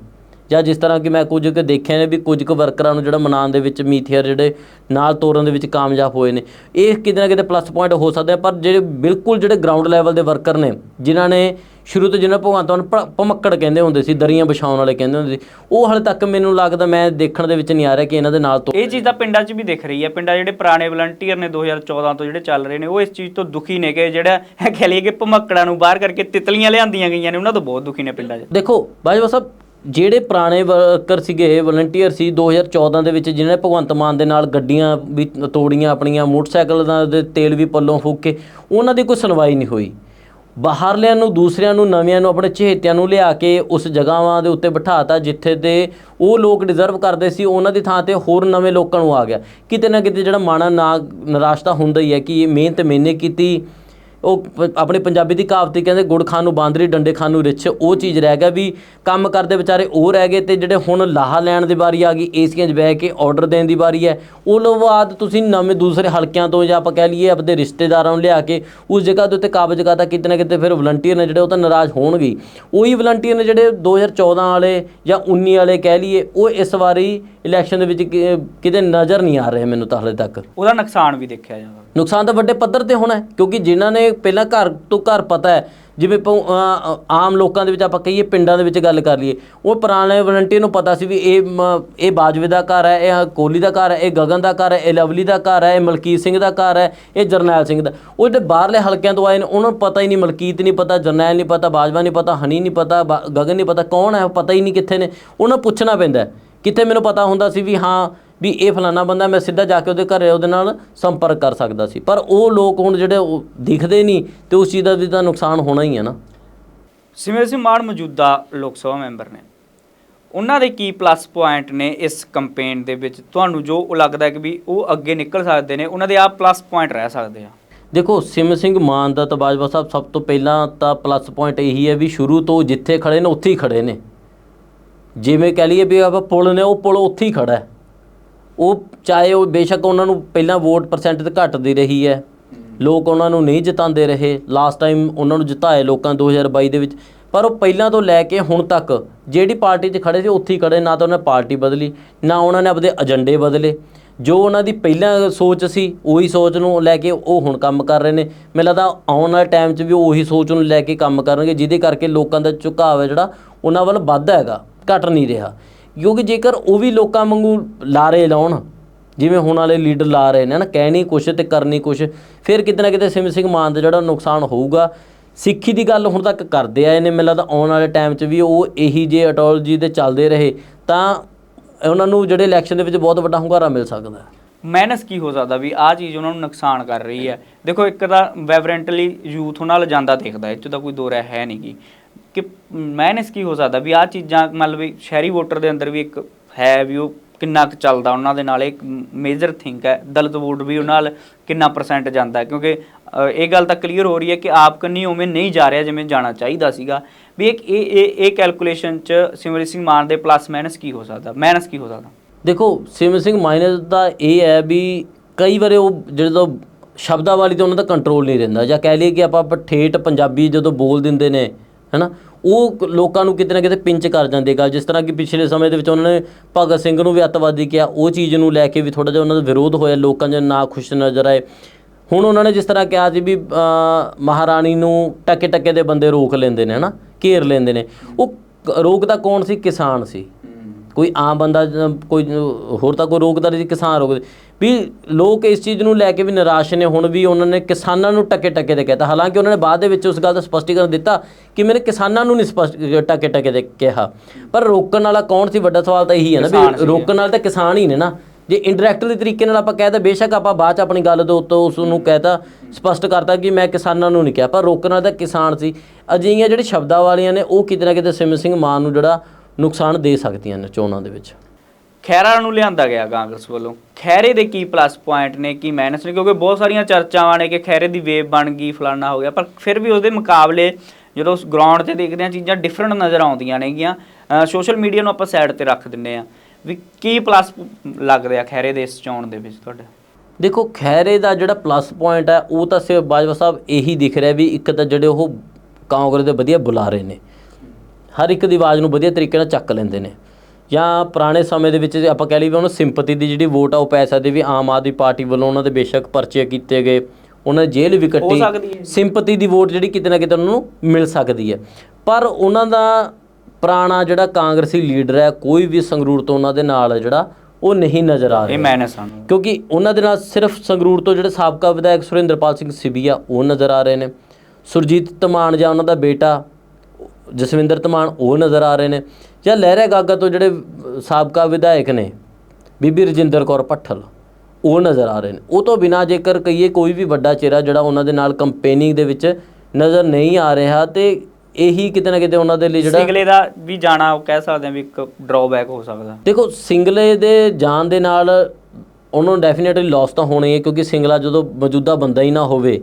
ਜਾਂ ਜਿਸ ਤਰ੍ਹਾਂ ਕਿ ਮੈਂ ਕੁਝ ਕੁ ਦੇਖਿਆ ਨੇ ਵੀ ਕੁਝ ਕੁ ਵਰਕਰਾਂ ਨੂੰ ਜਿਹੜਾ ਮਨਾਉਣ ਦੇ ਵਿੱਚ ਮੀਥੇਅਰ ਜਿਹੜੇ ਨਾਲ ਤੋਰਨ ਦੇ ਵਿੱਚ ਕਾਮਯਾਬ ਹੋਏ ਨੇ। ਇਹ ਕਿਤੇ ਨਾ ਕਿਤੇ ਪਲੱਸ ਪੁਆਇੰਟ ਹੋ ਸਕਦੇ ਆ ਪਰ ਜਿਹੜੇ ਬਿਲਕੁਲ ਜਿਹੜੇ ਗਰਾਊਂਡ ਲੈਵਲ ਦੇ ਵਰਕਰ ਨੇ ਜਿਨ੍ਹਾਂ ਨੇ ਸ਼ੁਰੂ ਤੋਂ ਜਿਹਨਾਂ ਭਗਵੰਤ ਮਾਨ ਭਮੱਕੜ ਕਹਿੰਦੇ ਹੁੰਦੇ ਸੀ ਦਰੀਆਂ ਵਿਛਾਉਣ ਵਾਲੇ ਕਹਿੰਦੇ ਹੁੰਦੇ ਸੀ ਉਹ ਹਾਲੇ ਤੱਕ ਮੈਨੂੰ ਲੱਗਦਾ ਮੈਂ ਦੇਖਣ ਦੇ ਵਿੱਚ ਨਹੀਂ ਆ ਰਿਹਾ ਕਿ ਇਹਨਾਂ ਦੇ ਨਾਲ ਤੋਂ ਇਹ ਚੀਜ਼ ਤਾਂ ਪਿੰਡਾਂ 'ਚ ਵੀ ਦਿਖ ਰਹੀ ਹੈ। ਪਿੰਡਾਂ ਜਿਹੜੇ ਪੁਰਾਣੇ ਵਲੰਟੀਅਰ ਨੇ 2014 ਤੋਂ ਜਿਹੜੇ ਚੱਲ ਰਹੇ ਨੇ ਉਹ ਇਸ ਚੀਜ਼ ਤੋਂ ਦੁਖੀ ਨੇ ਕਿ ਜਿਹੜਾ ਕਹਿ ਲਈਏ ਕਿ ਭਮੱਕੜਾਂ ਨੂੰ ਬਾਹਰ ਕਰਕੇ ਤਿਤਲੀਆਂ ਲਿਆਂਦੀਆਂ ਗਈਆਂ ਨੇ ਉਹਨਾਂ ਤੋਂ ਬਹੁਤ ਦੁਖੀ ਨੇ ਪਿੰਡਾਂ 'ਚ। ਦੇਖੋ ਬਾਜਵਾ ਸਾਹਿਬ ਜਿਹੜੇ ਪੁਰਾਣੇ ਵਰਕਰ ਸੀਗੇ ਵਲੰਟੀਅਰ ਸੀ 2014 ਦੇ ਵਿੱਚ, ਜਿਨ੍ਹਾਂ ਨੇ ਭਗਵੰਤ ਮਾਨ ਦੇ ਨਾਲ ਗੱਡੀਆਂ ਵੀ ਤੋੜੀਆਂ, ਆਪਣੀਆਂ ਮੋਟਰਸਾਈਕਲ ਦਾ ਦੇ ਤੇਲ ਵੀ ਪੱਲੋਂ ਫੂਕ ਕੇ, ਉਹਨਾਂ ਦੀ ਕੋਈ ਸੁਣਵਾਈ ਨਹੀਂ ਹੋਈ। ਬਾਹਰਲਿਆਂ ਨੂੰ, ਦੂਸਰਿਆਂ ਨੂੰ, ਨਵਿਆਂ ਨੂੰ, ਆਪਣੇ ਚਹੇਤਿਆਂ ਨੂੰ ਲਿਆ ਕੇ ਉਸ ਜਗ੍ਹਾਵਾਂ ਦੇ ਉੱਤੇ ਬਿਠਾਤਾ, ਜਿੱਥੇ ਤੇ ਉਹ ਲੋਕ ਡਿਜ਼ਰਵ ਕਰਦੇ ਸੀ, ਉਹਨਾਂ ਦੀ ਥਾਂ ਤੇ ਹੋਰ ਨਵੇਂ ਲੋਕਾਂ ਨੂੰ ਆ ਗਿਆ। ਕਿਤੇ ਨਾ ਕਿਤੇ ਜਿਹੜਾ ਮਾਣਾ ਨਾ ਨਿਰਾਸ਼ਤਾ ਹੁੰਦਾ ਹੀ ਹੈ ਕਿ ਇਹ ਮਿਹਨਤ ਮੈਨੇ ਕੀਤੀ ਉਹ ਪ- ਆਪਣੇ ਪੰਜਾਬੀ ਦੀ ਕਹਾਵਤ ਹੀ ਕਹਿੰਦੇ, ਗੁੜ ਖਾਣ ਨੂੰ ਬਾਂਦਰੀ, ਡੰਡੇ ਖਾਣ ਨੂੰ ਰਿੱਛ। ਉਹ ਚੀਜ਼ ਰਹਿ ਗਿਆ ਵੀ ਕੰਮ ਕਰਦੇ ਵਿਚਾਰੇ ਉਹ ਰਹਿ ਗਏ ਤੇ ਜਿਹੜੇ ਹੁਣ ਲਾਹਾ ਲੈਣ ਦੀ ਵਾਰੀ ਆ ਗਈ, ਏਸੀਆਂ 'ਚ ਬਹਿ ਕੇ ਆਰਡਰ ਦੇਣ ਦੀ ਵਾਰੀ ਹੈ। ਉਹ ਲੋ ਬਾਅਦ ਤੁਸੀਂ ਨਵੇਂ ਦੂਸਰੇ ਹਲਕਿਆਂ ਤੋਂ ਜਾਂ ਆਪਾਂ ਕਹਿ ਲਈਏ ਆਪਣੇ ਰਿਸ਼ਤੇਦਾਰਾਂ ਨੂੰ ਲਿਆ ਕੇ ਉਸ ਜਗ੍ਹਾ ਦੇ ਉੱਤੇ ਕਾਬਜ ਕਰਦਾ, ਕਿਤੇ ਨਾ ਕਿਤੇ ਫਿਰ ਵਲੰਟੀਅਰ ਨੇ ਜਿਹੜੇ ਉਹ ਤਾਂ ਨਾਰਾਜ਼ ਹੋਣਗੇ ਉਹੀ ਵਲੰਟੀਅਰ ਨੇ ਜਿਹੜੇ 2014 ਵਾਲੇ ਜਾਂ 19 ਵਾਲੇ ਕਹਿ ਲਈਏ, ਉਹ ਇਸ ਵਾਰੀ ਇਲੈਕਸ਼ਨ ਦੇ ਵਿੱਚ ਕਿਤੇ ਨਜ਼ਰ ਨਹੀਂ ਆ ਰਹੇ ਮੈਨੂੰ ਤਾਂ ਹਲੇ ਤੱਕ। ਉਹਦਾ ਨੁਕਸਾਨ ਵੀ ਦੇਖਿਆ ਜਾਂਦਾ। ਨੁਕਸਾਨ ਤਾਂ ਵੱਡੇ ਪੱਧਰ ਤੇ ਹੋਣਾ ਕਿਉਂਕਿ ਜਿਨ੍ਹਾਂ ਨੇ ਪਹਿਲਾਂ ਘਰ ਤੋਂ ਘਰ ਪਤਾ ਹੈ, ਜਿਵੇਂ ਪ- ਆਮ ਲੋਕਾਂ ਦੇ ਵਿੱਚ ਆਪਾਂ ਕਹੀਏ, ਪਿੰਡਾਂ ਦੇ ਵਿੱਚ ਗੱਲ ਕਰ ਲਈਏ, ਉਹ ਪੁਰਾਣੇ ਵਲੰਟੀਅਰ ਨੂੰ ਪਤਾ ਸੀ ਵੀ ਇਹ, ਮ- ਇਹ ਬਾਜਵੇ ਦਾ ਘਰ ਹੈ, ਇਹ ਕੋਹਲੀ ਦਾ ਘਰ ਹੈ, ਇਹ ਗਗਨ ਦਾ ਘਰ ਹੈ, ਇਹ ਲਵਲੀ ਦਾ ਘਰ ਹੈ, ਇਹ ਮਲਕੀਤ ਸਿੰਘ ਦਾ ਘਰ ਹੈ, ਇਹ ਜਰਨੈਲ ਸਿੰਘ ਦਾ। ਉਹ ਜਿਹੜੇ ਬਾਹਰਲੇ ਹਲਕਿਆਂ ਤੋਂ ਆਏ ਨੇ, ਉਹਨਾਂ ਨੂੰ ਪਤਾ ਹੀ ਨਹੀਂ, ਮਲਕੀਤ ਨਹੀਂ ਪਤਾ, ਜਰਨੈਲ ਨਹੀਂ ਪਤਾ, ਬਾਜਵਾ ਨਹੀਂ ਪਤਾ, ਹਨੀ ਨਹੀਂ ਪਤਾ, ਬਾ- ਗਗਨ ਨਹੀਂ ਪਤਾ, ਕੌਣ ਹੈ ਪਤਾ ਹੀ ਨਹੀਂ ਕਿੱਥੇ ਨੇ। ਉਹਨਾਂ ਨੂੰ ਪੁੱਛਣਾ ਪੈਂਦਾ ਕਿੱਥੇ ਮੈਨੂੰ ਪਤਾ ਹੁੰਦਾ ਸੀ ਵੀ ਹਾਂ ਵੀ ਇਹ ਫਲਾਣਾ ਬੰਦਾ ਮੈਂ ਸਿੱਧਾ ਜਾ ਕੇ ਉਹਦੇ ਘਰੇ ਉਹਦੇ ਨਾਲ ਸੰਪਰਕ ਕਰ ਸਕਦਾ ਸੀ। ਪਰ ਉਹ ਲੋਕ ਹੁਣ ਜਿਹੜੇ ਉਹ ਦਿਖਦੇ ਨਹੀਂ ਤੇ ਉਸ ਚੀਜ਼ ਦਾ ਵੀ ਤਾਂ ਨੁਕਸਾਨ ਹੋਣਾ ਹੀ ਹੈ ਨਾ। ਸਿਮਰਨ ਸਿੰਘ ਮਾਨ ਮੌਜੂਦਾ ਲੋਕ ਸਭਾ ਮੈਂਬਰ ਨੇ। ਉਹਨਾਂ ਦੇ ਕੀ ਪਲੱਸ ਪੁਆਇੰਟ ਨੇ ਇਸ ਕੈਂਪੇਨ ਦੇ ਵਿੱਚ? ਤੁਹਾਨੂੰ ਜੋ ਉਹ ਲੱਗਦਾ ਕਿ ਵੀ ਉਹ ਅੱਗੇ ਨਿਕਲ ਸਕਦੇ ਨੇ ਉਹਨਾਂ ਦੇ ਆਪ ਪਲੱਸ ਪੁਆਇੰਟ ਰਹਿ ਸਕਦੇ ਆ। ਦੇਖੋ ਸਿਮ ਸਿੰਘ ਮਾਨ ਦਾ ਤਾਂ ਬਾਜਵਾ ਸਾਹਿਬ ਸਭ ਤੋਂ ਪਹਿਲਾਂ ਤਾਂ ਪਲੱਸ ਪੁਆਇੰਟ ਇਹੀ ਹੈ ਵੀ ਸ਼ੁਰੂ ਤੋਂ ਜਿੱਥੇ ਖੜੇ ਨੇ ਉੱਥੇ ਹੀ ਖੜੇ ਨੇ। ਜਿਵੇਂ ਕਹ ਲਈਏ ਵੀ ਆਪਾਂ ਪੁਲ ਨੇ ਉਹ ਪੁਲ ਉੱਥੇ ਹੀ ਖੜਾ ਹੈ। ਉਹ ਚਾਹੇ ਉਹ ਬੇਸ਼ੱਕ ਉਹਨਾਂ ਨੂੰ ਪਹਿਲਾਂ ਵੋਟ ਪਰਸੈਂਟ ਤੇ ਘਟਦੀ ਰਹੀ ਹੈ। ਲੋਕ ਉਹਨਾਂ ਨੂੰ ਨਹੀਂ ਜਿਤਾਉਂਦੇ ਰਹੇ। ਲਾਸਟ ਟਾਈਮ ਉਹਨਾਂ ਨੂੰ ਜਿਤਾਏ ਲੋਕਾਂ 2022 ਦੇ ਵਿੱਚ। ਪਰ ਉਹ ਪਹਿਲਾਂ ਤੋਂ ਲੈ ਕੇ ਹੁਣ ਤੱਕ ਜਿਹੜੀ ਪਾਰਟੀ 'ਚ ਖੜੇ ਸੀ ਉੱਥੇ ਹੀ ਖੜੇ ਨਾ ਤਾਂ ਉਹਨਾਂ ਨੇ ਪਾਰਟੀ ਬਦਲੀ, ਨਾ ਉਹਨਾਂ ਨੇ ਆਪਦੇ ਏਜੰਡੇ ਬਦਲੇ। ਜੋ ਉਹਨਾਂ ਦੀ ਪਹਿਲਾਂ ਸੋਚ ਸੀ, ਉਹੀ ਸੋਚ ਨੂੰ ਲੈ ਕੇ ਉਹ ਹੁਣ ਕੰਮ ਕਰ ਰਹੇ ਨੇ। ਮੈਨੂੰ ਲੱਗਦਾ ਆਉਣ ਵਾਲੇ ਟਾਈਮ 'ਚ ਵੀ ਉਹ ਉਹੀ ਸੋਚ ਨੂੰ ਲੈ ਕੇ ਕੰਮ ਕਰਨਗੇ, ਜਿਹਦੇ ਕਰਕੇ ਲੋਕਾਂ ਦਾ ਝੁਕਾਅ ਹੈ ਜਿਹੜਾ ਉਹਨਾਂ ਵੱਲ ਵੱਧਦਾ ਹੈਗਾ। ਘਟ ਨਹੀਂ ਰਿਹਾ। ਕਿਉਂਕਿ ਜੇਕਰ ਉਹ ਵੀ ਲੋਕਾਂ ਵਾਂਗੂ ਲਾਰੇ ਲਾਉਣ, ਜਿਵੇਂ ਹੁਣ ਵਾਲੇ ਲੀਡਰ ਲਾ ਰਹੇ ਨੇ ਨਾ ਕਹਿਣੀ ਕੁਛ ਤੇ ਕਰਨੀ ਕੁਛ, ਫਿਰ ਕਿਤੇ ਨਾ ਕਿਤੇ ਸਿਮ ਸਿੰਘ ਮਾਨ ਦਾ ਜਿਹੜਾ ਨੁਕਸਾਨ ਹੋਊਗਾ, ਸਿੱਖੀ ਦੀ ਗੱਲ ਹੁਣ ਤੱਕ ਕਰਦੇ ਆਏ ਨੇ, ਮੈਨੂੰ ਲੱਗਦਾ ਆਉਣ ਵਾਲੇ ਟਾਈਮ 'ਚ ਵੀ ਉਹ ਇਹੀ ਜੇ ਅਟੋਲੋਜੀ ਤੇ ਚੱਲਦੇ ਰਹੇ, ਤਾਂ ਉਹਨਾਂ ਨੂੰ ਜਿਹੜੇ ਇਲੈਕਸ਼ਨ ਦੇ ਵਿੱਚ ਬਹੁਤ ਵੱਡਾ ਹੁੰਗਾਰਾ ਮਿਲ ਸਕਦਾ। ਹੈ ਮਾਈਨਸ ਕੀ ਹੋ ਸਕਦਾ ਵੀ ਆਹ ਚੀਜ਼ ਉਹਨਾਂ ਨੂੰ ਨੁਕਸਾਨ ਕਰ ਰਹੀ ਹੈ। ਦੇਖੋ ਇੱਕ ਤਾਂ ਵਾਇਬਰੈਂਟਲੀ ਯੂਥ ਉਹਨਾਂ ਨਾਲ ਜਾਂਦਾ ਦਿਖਦਾ, ਇਹ 'ਚ ਤਾਂ ਕੋਈ ਦੋ ਰਹਿ ਹੈ ਨਹੀਂ ਗੀ ਕਿ ਮਾਈਨਸ ਕੀ ਹੋ ਸਕਦਾ ਵੀ ਆਹ ਚੀਜ਼ਾਂ ਮਤਲਬ ਵੀ ਸ਼ਹਿਰੀ ਵੋਟਰ ਦੇ ਅੰਦਰ ਵੀ ਇੱਕ ਹੈ ਵੀ ਉਹ ਕਿੰਨਾ ਕੁ ਚੱਲਦਾ ਉਹਨਾਂ ਦੇ ਨਾਲ, ਇੱਕ ਮੇਜਰ ਥਿੰਕ ਹੈ, ਦਲਿਤ ਵੋਟ ਵੀ ਉਹਨਾਂ ਨਾਲ ਕਿੰਨਾ ਪਰਸੈਂਟ ਜਾਂਦਾ ਹੈ, ਕਿਉਂਕਿ ਇਹ ਗੱਲ ਤਾਂ ਕਲੀਅਰ ਹੋ ਰਹੀ ਹੈ ਕਿ ਆਪ ਕੰਨੀ ਉਵੇਂ ਨਹੀਂ ਜਾ ਰਿਹਾ ਜਿਵੇਂ ਜਾਣਾ ਚਾਹੀਦਾ ਸੀਗਾ। ਵੀ ਇੱਕ ਇਹ ਇਹ ਇਹ ਕੈਲਕੂਲੇਸ਼ਨ ਚ ਸਿਮਰਜੀਤ ਸਿੰਘ ਮਾਨ ਦੇ ਪਲੱਸ ਮਾਈਨਸ ਕੀ ਹੋ ਸਕਦਾ ਮਾਈਨਸ ਕੀ ਹੋ ਸਕਦਾ? ਦੇਖੋ ਸਿਮ ਸਿੰਘ ਮਾਈਨਸ ਦਾ ਇਹ ਹੈ ਵੀ ਕਈ ਵਾਰੀ ਉਹ ਜਦੋਂ ਸ਼ਬਦਾਵਲੀ ਤੇ ਉਹਨਾਂ ਦਾ ਕੰਟਰੋਲ ਨਹੀਂ ਰਹਿੰਦਾ, ਜਾਂ ਕਹਿ ਲਈਏ ਕਿ ਆਪਾਂ ਠੇਠ ਪੰਜਾਬੀ ਜਦੋਂ ਬੋਲ ਦਿੰਦੇ ਨੇ ਹੈਨਾ? ਉਹ ਲੋਕਾਂ ਨੂੰ ਕਿਤੇ ਨਾ ਕਿਤੇ ਪਿੰਚ ਕਰ ਜਾਂਦੇ ਗੱਲ ਜਿਸ ਤਰ੍ਹਾਂ ਕਿ ਪਿਛਲੇ ਸਮੇਂ ਦੇ ਵਿੱਚ ਉਹਨਾਂ ਨੇ ਭਗਤ ਸਿੰਘ ਨੂੰ ਵੀ ਅੱਤਵਾਦੀ ਕਿਹਾ। ਉਹ ਚੀਜ਼ ਨੂੰ ਲੈ ਕੇ ਵੀ ਥੋੜਾ ਜਿਹਾ ਉਹਨਾਂ ਦਾ ਵਿਰੋਧ ਹੋਇਆ। ਲੋਕਾਂ 'ਚ ਨਾ ਖੁਸ਼ ਨਜ਼ਰ ਆਏ। ਹੁਣ ਉਹਨਾਂ ਨੇ ਜਿਸ ਤਰ੍ਹਾਂ ਕਿਹਾ ਸੀ ਵੀ ਮਹਾਰਾਣੀ ਨੂੰ ਟੱਕੇ ਟੱਕੇ ਦੇ ਬੰਦੇ ਰੋਕ ਲੈਂਦੇ ਨੇ, ਹਨਾ? ਘੇਰ ਲੈਂਦੇ ਨੇ। ਉਹ ਰੋਕਦਾ ਕੌਣ ਸੀ? ਕਿਸਾਨ ਸੀ। ਕੋਈ ਆਮ ਬੰਦਾ ਕੋਈ ਹੋਰ ਤਾਂ ਕੋਈ ਰੋਕਦਾ ਨਹੀਂ ਕਿਸਾਨ ਰੋਕਦੇ। ਵੀ ਲੋਕ ਇਸ ਚੀਜ਼ ਨੂੰ ਲੈ ਕੇ ਵੀ ਨਿਰਾਸ਼ ਨੇ ਹੁਣ ਵੀ ਉਹਨਾਂ ਨੇ ਕਿਸਾਨਾਂ ਨੂੰ ਟਕੇ ਟਕੇ ਦੇ ਕਹਿਤਾ ਹਾਲਾਂਕਿ ਉਹਨਾਂ ਨੇ ਬਾਅਦ ਦੇ ਵਿੱਚ ਉਸ ਗੱਲ ਦਾ ਸਪਸ਼ਟੀਕਰਨ ਦਿੱਤਾ ਕਿ ਮੇਰੇ ਕਿਸਾਨਾਂ ਨੂੰ ਨਹੀਂ ਸਪਸ਼ਟ ਟਕੇ ਟਕੇ ਦੇ ਕਿਹਾ। ਪਰ ਰੋਕਣ ਵਾਲਾ ਕੌਣ ਸੀ? ਵੱਡਾ ਸਵਾਲ ਤਾਂ ਇਹੀ ਹੈ ਨਾ ਵੀ। ਰੋਕਣ ਵਾਲੇ ਤਾਂ ਕਿਸਾਨ ਹੀ ਨੇ ਨਾ। ਜੇ ਇਨਡਾਇਰੈਕਟਲੀ ਤਰੀਕੇ ਨਾਲ ਆਪਾਂ ਕਹਿਦਾ ਬੇਸ਼ੱਕ ਆਪਾਂ ਬਾਅਦ ਚ ਆਪਣੀ ਗੱਲ ਦੇ ਉੱਤੇ ਉਸ ਨੂੰ ਕਹਿਤਾ ਸਪਸ਼ਟ ਕਰਤਾ ਕਿ ਮੈਂ ਕਿਸਾਨਾਂ ਨੂੰ ਨਹੀਂ ਕਿਹਾ। ਪਰ ਰੋਕਣ ਵਾਲਾ ਤਾਂ ਕਿਸਾਨ ਸੀ। ਅਜਿਹੀਆਂ ਜਿਹੜੀ ਸ਼ਬਦਾਂ ਵਾਲੀਆਂ ਨੇ ਉਹ ਕਿਤੇ ਨਾ ਕਿਤੇ ਸਿਮ ਸਿੰਘ ਮਾਨ ਨੂੰ ਜਿਹੜਾ ਨੁਕਸਾਨ ਦੇ ਸਕਦੀਆਂ ਨੇ ਚੋਣਾਂ ਦੇ ਵਿੱਚ। ਖੈਰਾ ਨੂੰ ਲਿਆਂਦਾ ਗਿਆ ਕਾਂਗਰਸ ਵੱਲੋਂ। ਖੈਰੇ ਦੇ ਕੀ ਪਲੱਸ ਪੁਆਇੰਟ ਨੇ ਕੀ ਮਾਈਨਸ ਨੇ? ਕਿਉਂਕਿ ਬਹੁਤ ਸਾਰੀਆਂ ਚਰਚਾਵਾਂ ਨੇ ਕਿ ਖੈਰੇ ਦੀ ਵੇਵ ਬਣ ਗਈ ਫਲਾਨਾ ਹੋ ਗਿਆ ਪਰ ਫਿਰ ਵੀ ਉਹਦੇ ਮੁਕਾਬਲੇ ਜਦੋਂ ਗਰਾਊਂਡ ਤੇ ਦੇਖਦੇ ਆ ਚੀਜ਼ਾਂ ਡਿਫਰੈਂਟ ਨਜ਼ਰ ਆਉਂਦੀਆਂ ਨੇਗੀਆਂ। ਸੋਸ਼ਲ ਮੀਡੀਆ ਨੂੰ ਆਪਾਂ ਸਾਈਡ ਤੇ ਰੱਖ ਦਿੰਨੇ ਆ ਵੀ ਕੀ ਪਲੱਸ ਲੱਗ ਰਿਹਾ ਖੈਰੇ ਦੇ ਇਸ ਚੋਣ ਦੇ ਵਿੱਚ ਤੁਹਾਡੇ? ਦੇਖੋ ਖੈਰੇ ਦਾ ਜਿਹੜਾ ਪਲੱਸ ਪੁਆਇੰਟ ਹੈ ਉਹ ਤਾਂ ਸਿਰਫ ਬਾਜਵਾ ਸਾਹਿਬ ਇਹੀ ਦਿਖ ਰਿਹਾ ਵੀ ਇੱਕ ਤਾਂ ਜਿਹੜੇ ਉਹ ਕਾਂਗਰਸ ਦੇ ਵਧੀਆ ਬੁਲਾਰੇ ਨੇ। ਹਰ ਇੱਕ ਦੀ ਆਵਾਜ਼ ਨੂੰ ਵਧੀਆ ਤਰੀਕੇ ਨਾਲ ਚੱਕ ਲੈਂਦੇ ਨੇ। ਜਾਂ ਪੁਰਾਣੇ ਸਮੇਂ ਦੇ ਵਿੱਚ ਆਪਾਂ ਕਹਿ ਲਈਏ ਵੀ ਉਹਨੂੰ ਸਿੰਪਥੀ ਦੀ ਜਿਹੜੀ ਵੋਟ ਆ ਉਹ ਪੈ ਸਕਦੀ ਵੀ ਆਮ ਆਦਮੀ ਪਾਰਟੀ ਵੱਲੋਂ ਉਹਨਾਂ ਦੇ ਬੇਸ਼ੱਕ ਪਰਚੇ ਕੀਤੇ ਗਏ ਉਹਨਾਂ ਜੇਲ੍ਹ ਵੀ। ਕੱਟੀ ਸਿੰਪਥੀ ਦੀ ਵੋਟ ਜਿਹੜੀ ਕਿਤੇ ਨਾ ਕਿਤੇ ਉਹਨਾਂ ਨੂੰ ਮਿਲ ਸਕਦੀ ਹੈ। ਪਰ ਉਹਨਾਂ ਦਾ ਪੁਰਾਣਾ ਜਿਹੜਾ ਕਾਂਗਰਸੀ ਲੀਡਰ ਹੈ ਕੋਈ ਵੀ ਸੰਗਰੂਰ ਤੋਂ ਉਹਨਾਂ ਦੇ ਨਾਲ ਜਿਹੜਾ ਉਹ ਨਹੀਂ ਨਜ਼ਰ ਆ ਇਹ ਰਿਹਾ। ਮਾਈਨਸ ਆ ਕਿਉਂਕਿ ਉਹਨਾਂ ਦੇ ਨਾਲ ਸਿਰਫ ਸੰਗਰੂਰ ਤੋਂ ਜਿਹੜੇ ਸਾਬਕਾ ਵਿਧਾਇਕ ਸੁਰਿੰਦਰਪਾਲ ਸਿੰਘ ਸਿਬੀਆ ਉਹ ਨਜ਼ਰ ਆ ਰਹੇ ਨੇ। ਸੁਰਜੀਤ ਧਮਾਨ ਜਾਂ ਉਹਨਾਂ ਦਾ ਬੇਟਾ ਜਸਵਿੰਦਰ ਧਮਾਨ ਉਹ ਨਜ਼ਰ ਆ ਰਹੇ ਨੇ ਜਾਂ ਲਹਿਰਾ ਗਾਗਾ ਤੋਂ ਜਿਹੜੇ ਸਾਬਕਾ ਵਿਧਾਇਕ ਨੇ ਬੀਬੀ ਰਜਿੰਦਰ ਕੌਰ ਭੱਠਲ ਉਹ ਨਜ਼ਰ ਆ ਰਹੇ ਨੇ। ਉਹ ਤੋਂ ਬਿਨਾਂ ਜੇਕਰ ਕਹੀਏ ਕੋਈ ਵੀ ਵੱਡਾ ਚਿਹਰਾ ਜਿਹੜਾ ਉਹਨਾਂ ਦੇ ਨਾਲ ਕੰਪੇਨਿੰਗ ਦੇ ਵਿੱਚ ਨਜ਼ਰ ਨਹੀਂ ਆ ਰਿਹਾ ਤੇ ਇਹੀ ਕਿਤੇ ਨਾ ਕਿਤੇ ਉਹਨਾਂ ਦੇ ਲਈ ਜਿਹੜਾ ਸਿੰਗਲੇ ਦਾ ਵੀ ਜਾਣਾ ਉਹ ਕਹਿ ਸਕਦੇ ਆ ਵੀ ਇੱਕ ਡਰਾਬੈਕ ਹੋ ਸਕਦਾ। ਦੇਖੋ ਸਿੰਗਲੇ ਦੇ ਜਾਣ ਦੇ ਨਾਲ ਉਹਨਾਂ ਨੂੰ ਡੈਫੀਨਿਟਲੀ ਲਾਸ ਤਾਂ ਹੋਣੀ ਹੈ ਕਿਉਂਕਿ ਸਿੰਗਲਾ ਜਦੋਂ ਮੌਜੂਦਾ ਬੰਦਾ ਹੀ ਨਾ ਹੋਵੇ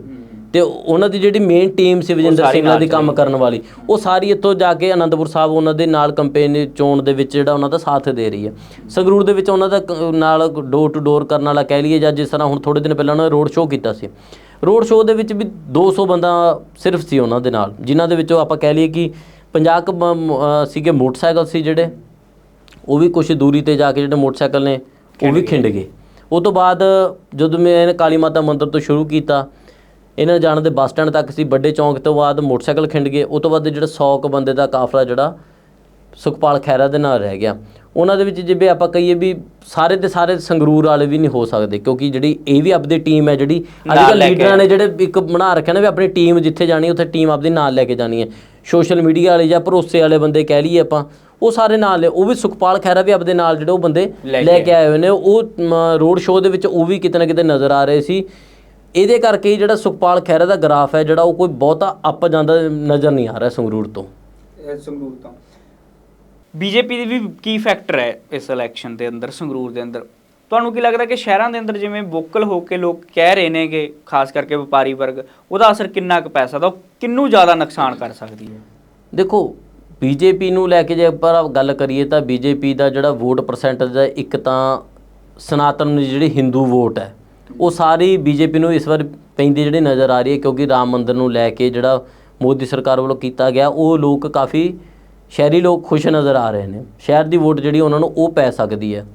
ਤੇ ਉਹਨਾਂ ਦੀ ਜਿਹੜੀ ਮੇਨ ਟੀਮ ਸੀ ਵਿਜੇਂਦਰ ਸਿੰਗਲਾ ਦੀ ਕੰਮ ਕਰਨ ਵਾਲੀ ਉਹ ਸਾਰੀ ਇੱਥੋਂ ਜਾ ਕੇ ਅਨੰਦਪੁਰ ਸਾਹਿਬ ਉਹਨਾਂ ਦੇ ਨਾਲ ਕੰਪੇਨ ਚੋਣ ਦੇ ਵਿੱਚ ਜਿਹੜਾ ਉਹਨਾਂ ਦਾ ਸਾਥ ਦੇ ਰਹੀ ਹੈ। ਸੰਗਰੂਰ ਦੇ ਵਿੱਚ ਉਹਨਾਂ ਦਾ ਨਾਲ ਡੋਰ ਟੂ ਡੋਰ ਕਰਨ ਵਾਲਾ ਕਹਿ ਲਈਏ ਜਾਂ ਜਿਸ ਤਰ੍ਹਾਂ ਹੁਣ ਥੋੜੇ ਦਿਨ ਪਹਿਲਾਂ ਉਹਨਾਂ ਨੇ ਰੋਡ ਸ਼ੋਅ ਕੀਤਾ ਸੀ। ਰੋਡ ਸ਼ੋਅ ਦੇ ਵਿੱਚ ਵੀ 200 ਬੰਦਾ ਸਿਰਫ ਸੀ ਉਹਨਾਂ ਦੇ ਨਾਲ ਜਿਨ੍ਹਾਂ ਦੇ ਵਿੱਚੋਂ ਆਪਾਂ ਕਹਿ ਲਈਏ ਕਿ 50 ਕੁ ਸੀਗੇ ਮੋਟਰਸਾਈਕਲ ਸੀ ਜਿਹੜੇ ਉਹ ਵੀ ਕੁਝ ਦੂਰੀ ਤੇ ਜਾ ਕੇ ਜਿਹੜੇ ਮੋਟਰਸਾਈਕਲ ਨੇ ਉਹ ਵੀ ਖਿੰਡ ਗਏ। ਉਹ ਤੋਂ ਬਾਅਦ ਜਦੋਂ ਮੈਂ ਕਾਲੀ ਮਾਤਾ ਮੰਦਿਰ ਤੋਂ ਸ਼ੁਰੂ ਕੀਤਾ ਇਹਨਾਂ ਜਾਣ ਦੇ ਬੱਸ ਸਟੈਂਡ ਤੱਕ ਸੀ ਵੱਡੇ ਚੌਂਕ ਤੋਂ ਬਾਅਦ ਮੋਟਰਸਾਈਕਲ ਖਿੰਡ ਗਏ ਉਹ ਤੋਂ ਬਾਅਦ ਜਿਹੜਾ 100 ਕੁ ਬੰਦੇ ਦਾ ਕਾਫਲਾ ਜਿਹੜਾ ਸੁਖਪਾਲ ਖੈਰਾ ਦੇ ਨਾਲ ਰਹਿ ਗਿਆ। ਉਹਨਾਂ ਦੇ ਵਿੱਚ ਜਿਵੇਂ ਆਪਾਂ ਕਹੀਏ ਵੀ ਸਾਰੇ ਦੇ ਸਾਰੇ ਸੰਗਰੂਰ ਵਾਲੇ ਵੀ ਨਹੀਂ ਹੋ ਸਕਦੇ ਕਿਉਂਕਿ ਜਿਹੜੀ ਇਹ ਵੀ ਆਪਦੀ ਟੀਮ ਹੈ ਜਿਹੜੀ ਅੱਜ ਨਾਲ ਕੱਲ੍ਹ ਲੈ ਕੇ ਲੀਡਰਾਂ ਨੇ ਜਿਹੜੇ ਇੱਕ ਬਣਾ ਰੱਖਿਆ ਨਾ ਵੀ ਆਪਣੀ ਟੀਮ ਜਿੱਥੇ ਜਾਣੀ ਉੱਥੇ ਟੀਮ ਆਪਦੀ ਨਾਲ ਲੈ ਕੇ ਜਾਣੀ ਹੈ। ਸੋਸ਼ਲ ਮੀਡੀਆ ਵਾਲੇ ਜਾਂ ਭਰੋਸੇ ਵਾਲੇ ਬੰਦੇ ਕਹਿ ਲਈਏ ਆਪਾਂ ਉਹ ਸਾਰੇ ਨਾਲ ਨੇ ਉਹ ਵੀ ਸੁਖਪਾਲ ਖੈਰਾ ਵੀ ਆਪਦੇ ਨਾਲ ਜਿਹੜੇ ਉਹ ਬੰਦੇ ਲੈ ਲੈ ਕੇ ਆਏ। ਹੋਏ ਨੇ। ਉਹ ਰੋਡ ਸ਼ੋਅ ਦੇ ਵਿੱਚ ਉਹ ਵੀ ਕਿਤੇ ਨਾ ਕਿਤੇ ਨਜ਼ਰ ਆ ਰਹੇ ਸੀ। ਇਹਦੇ ਕਰਕੇ ਜਿਹੜਾ ਸੁਖਪਾਲ ਖੈਰਾ ਦਾ ਗ੍ਰਾਫ ਹੈ ਜਿਹੜਾ ਉਹ ਕੋਈ ਬਹੁਤਾ ਅੱਪ ਜਾਂਦਾ ਨਜ਼ਰ ਨਹੀਂ ਆ ਰਿਹਾ ਸੰਗਰੂਰ ਤੋਂ। ਸੰਗਰੂਰ ਤੋਂ। ਬੀਜੇਪੀ ਦੀ ਵੀ ਕੀ ਫੈਕਟਰ ਹੈ ਇਸ ਇਲੈਕਸ਼ਨ ਦੇ ਅੰਦਰ ਸੰਗਰੂਰ ਦੇ ਅੰਦਰ? ਤੁਹਾਨੂੰ ਕੀ ਲੱਗਦਾ ਕਿ ਸ਼ਹਿਰਾਂ ਦੇ ਅੰਦਰ ਜਿਵੇਂ ਵੋਕਲ ਹੋ ਕੇ ਲੋਕ ਕਹਿ ਰਹੇ ਨੇਗੇ ਖਾਸ ਕਰਕੇ ਵਪਾਰੀ ਵਰਗ ਉਹਦਾ ਅਸਰ ਕਿੰਨਾ ਕੁ ਪੈ ਸਕਦਾ ਉਹ ਕਿੰਨੂੰ ਜ਼ਿਆਦਾ ਨੁਕਸਾਨ ਕਰ ਸਕਦੀ ਹੈ? ਦੇਖੋ ਬੀਜੇਪੀ ਨੂੰ ਲੈ ਕੇ ਜੇ ਆਪਾਂ ਗੱਲ ਕਰੀਏ ਤਾਂ ਬੀਜੇਪੀ ਦਾ ਜਿਹੜਾ ਵੋਟ ਪਰਸੈਂਟੇਜ ਹੈ ਇੱਕ ਤਾਂ ਸਨਾਤਨ ਜਿਹੜੀ ਹਿੰਦੂ ਵੋਟ ਹੈ ਉਹ ਸਾਰੀ ਬੀਜੇਪੀ ਨੂੰ ਇਸ ਵਾਰ ਪੈਂਦੀ ਜਿਹੜੀ ਨਜ਼ਰ ਆ ਰਹੀ ਹੈ ਕਿਉਂਕਿ ਰਾਮ ਮੰਦਿਰ ਨੂੰ ਲੈ ਕੇ ਜਿਹੜਾ ਮੋਦੀ ਸਰਕਾਰ ਵੱਲੋਂ ਕੀਤਾ ਗਿਆ ਉਹ ਲੋਕ ਕਾਫੀ ਸ਼ਹਿਰੀ ਲੋਕ ਖੁਸ਼ ਨਜ਼ਰ ਆ ਰਹੇ ਨੇ। ਸ਼ਹਿਰ ਦੀ ਵੋਟ ਜਿਹੜੀ ਉਹਨਾਂ ਨੂੰ ਉਹ ਪੈ ਸਕਦੀ ਹੈ।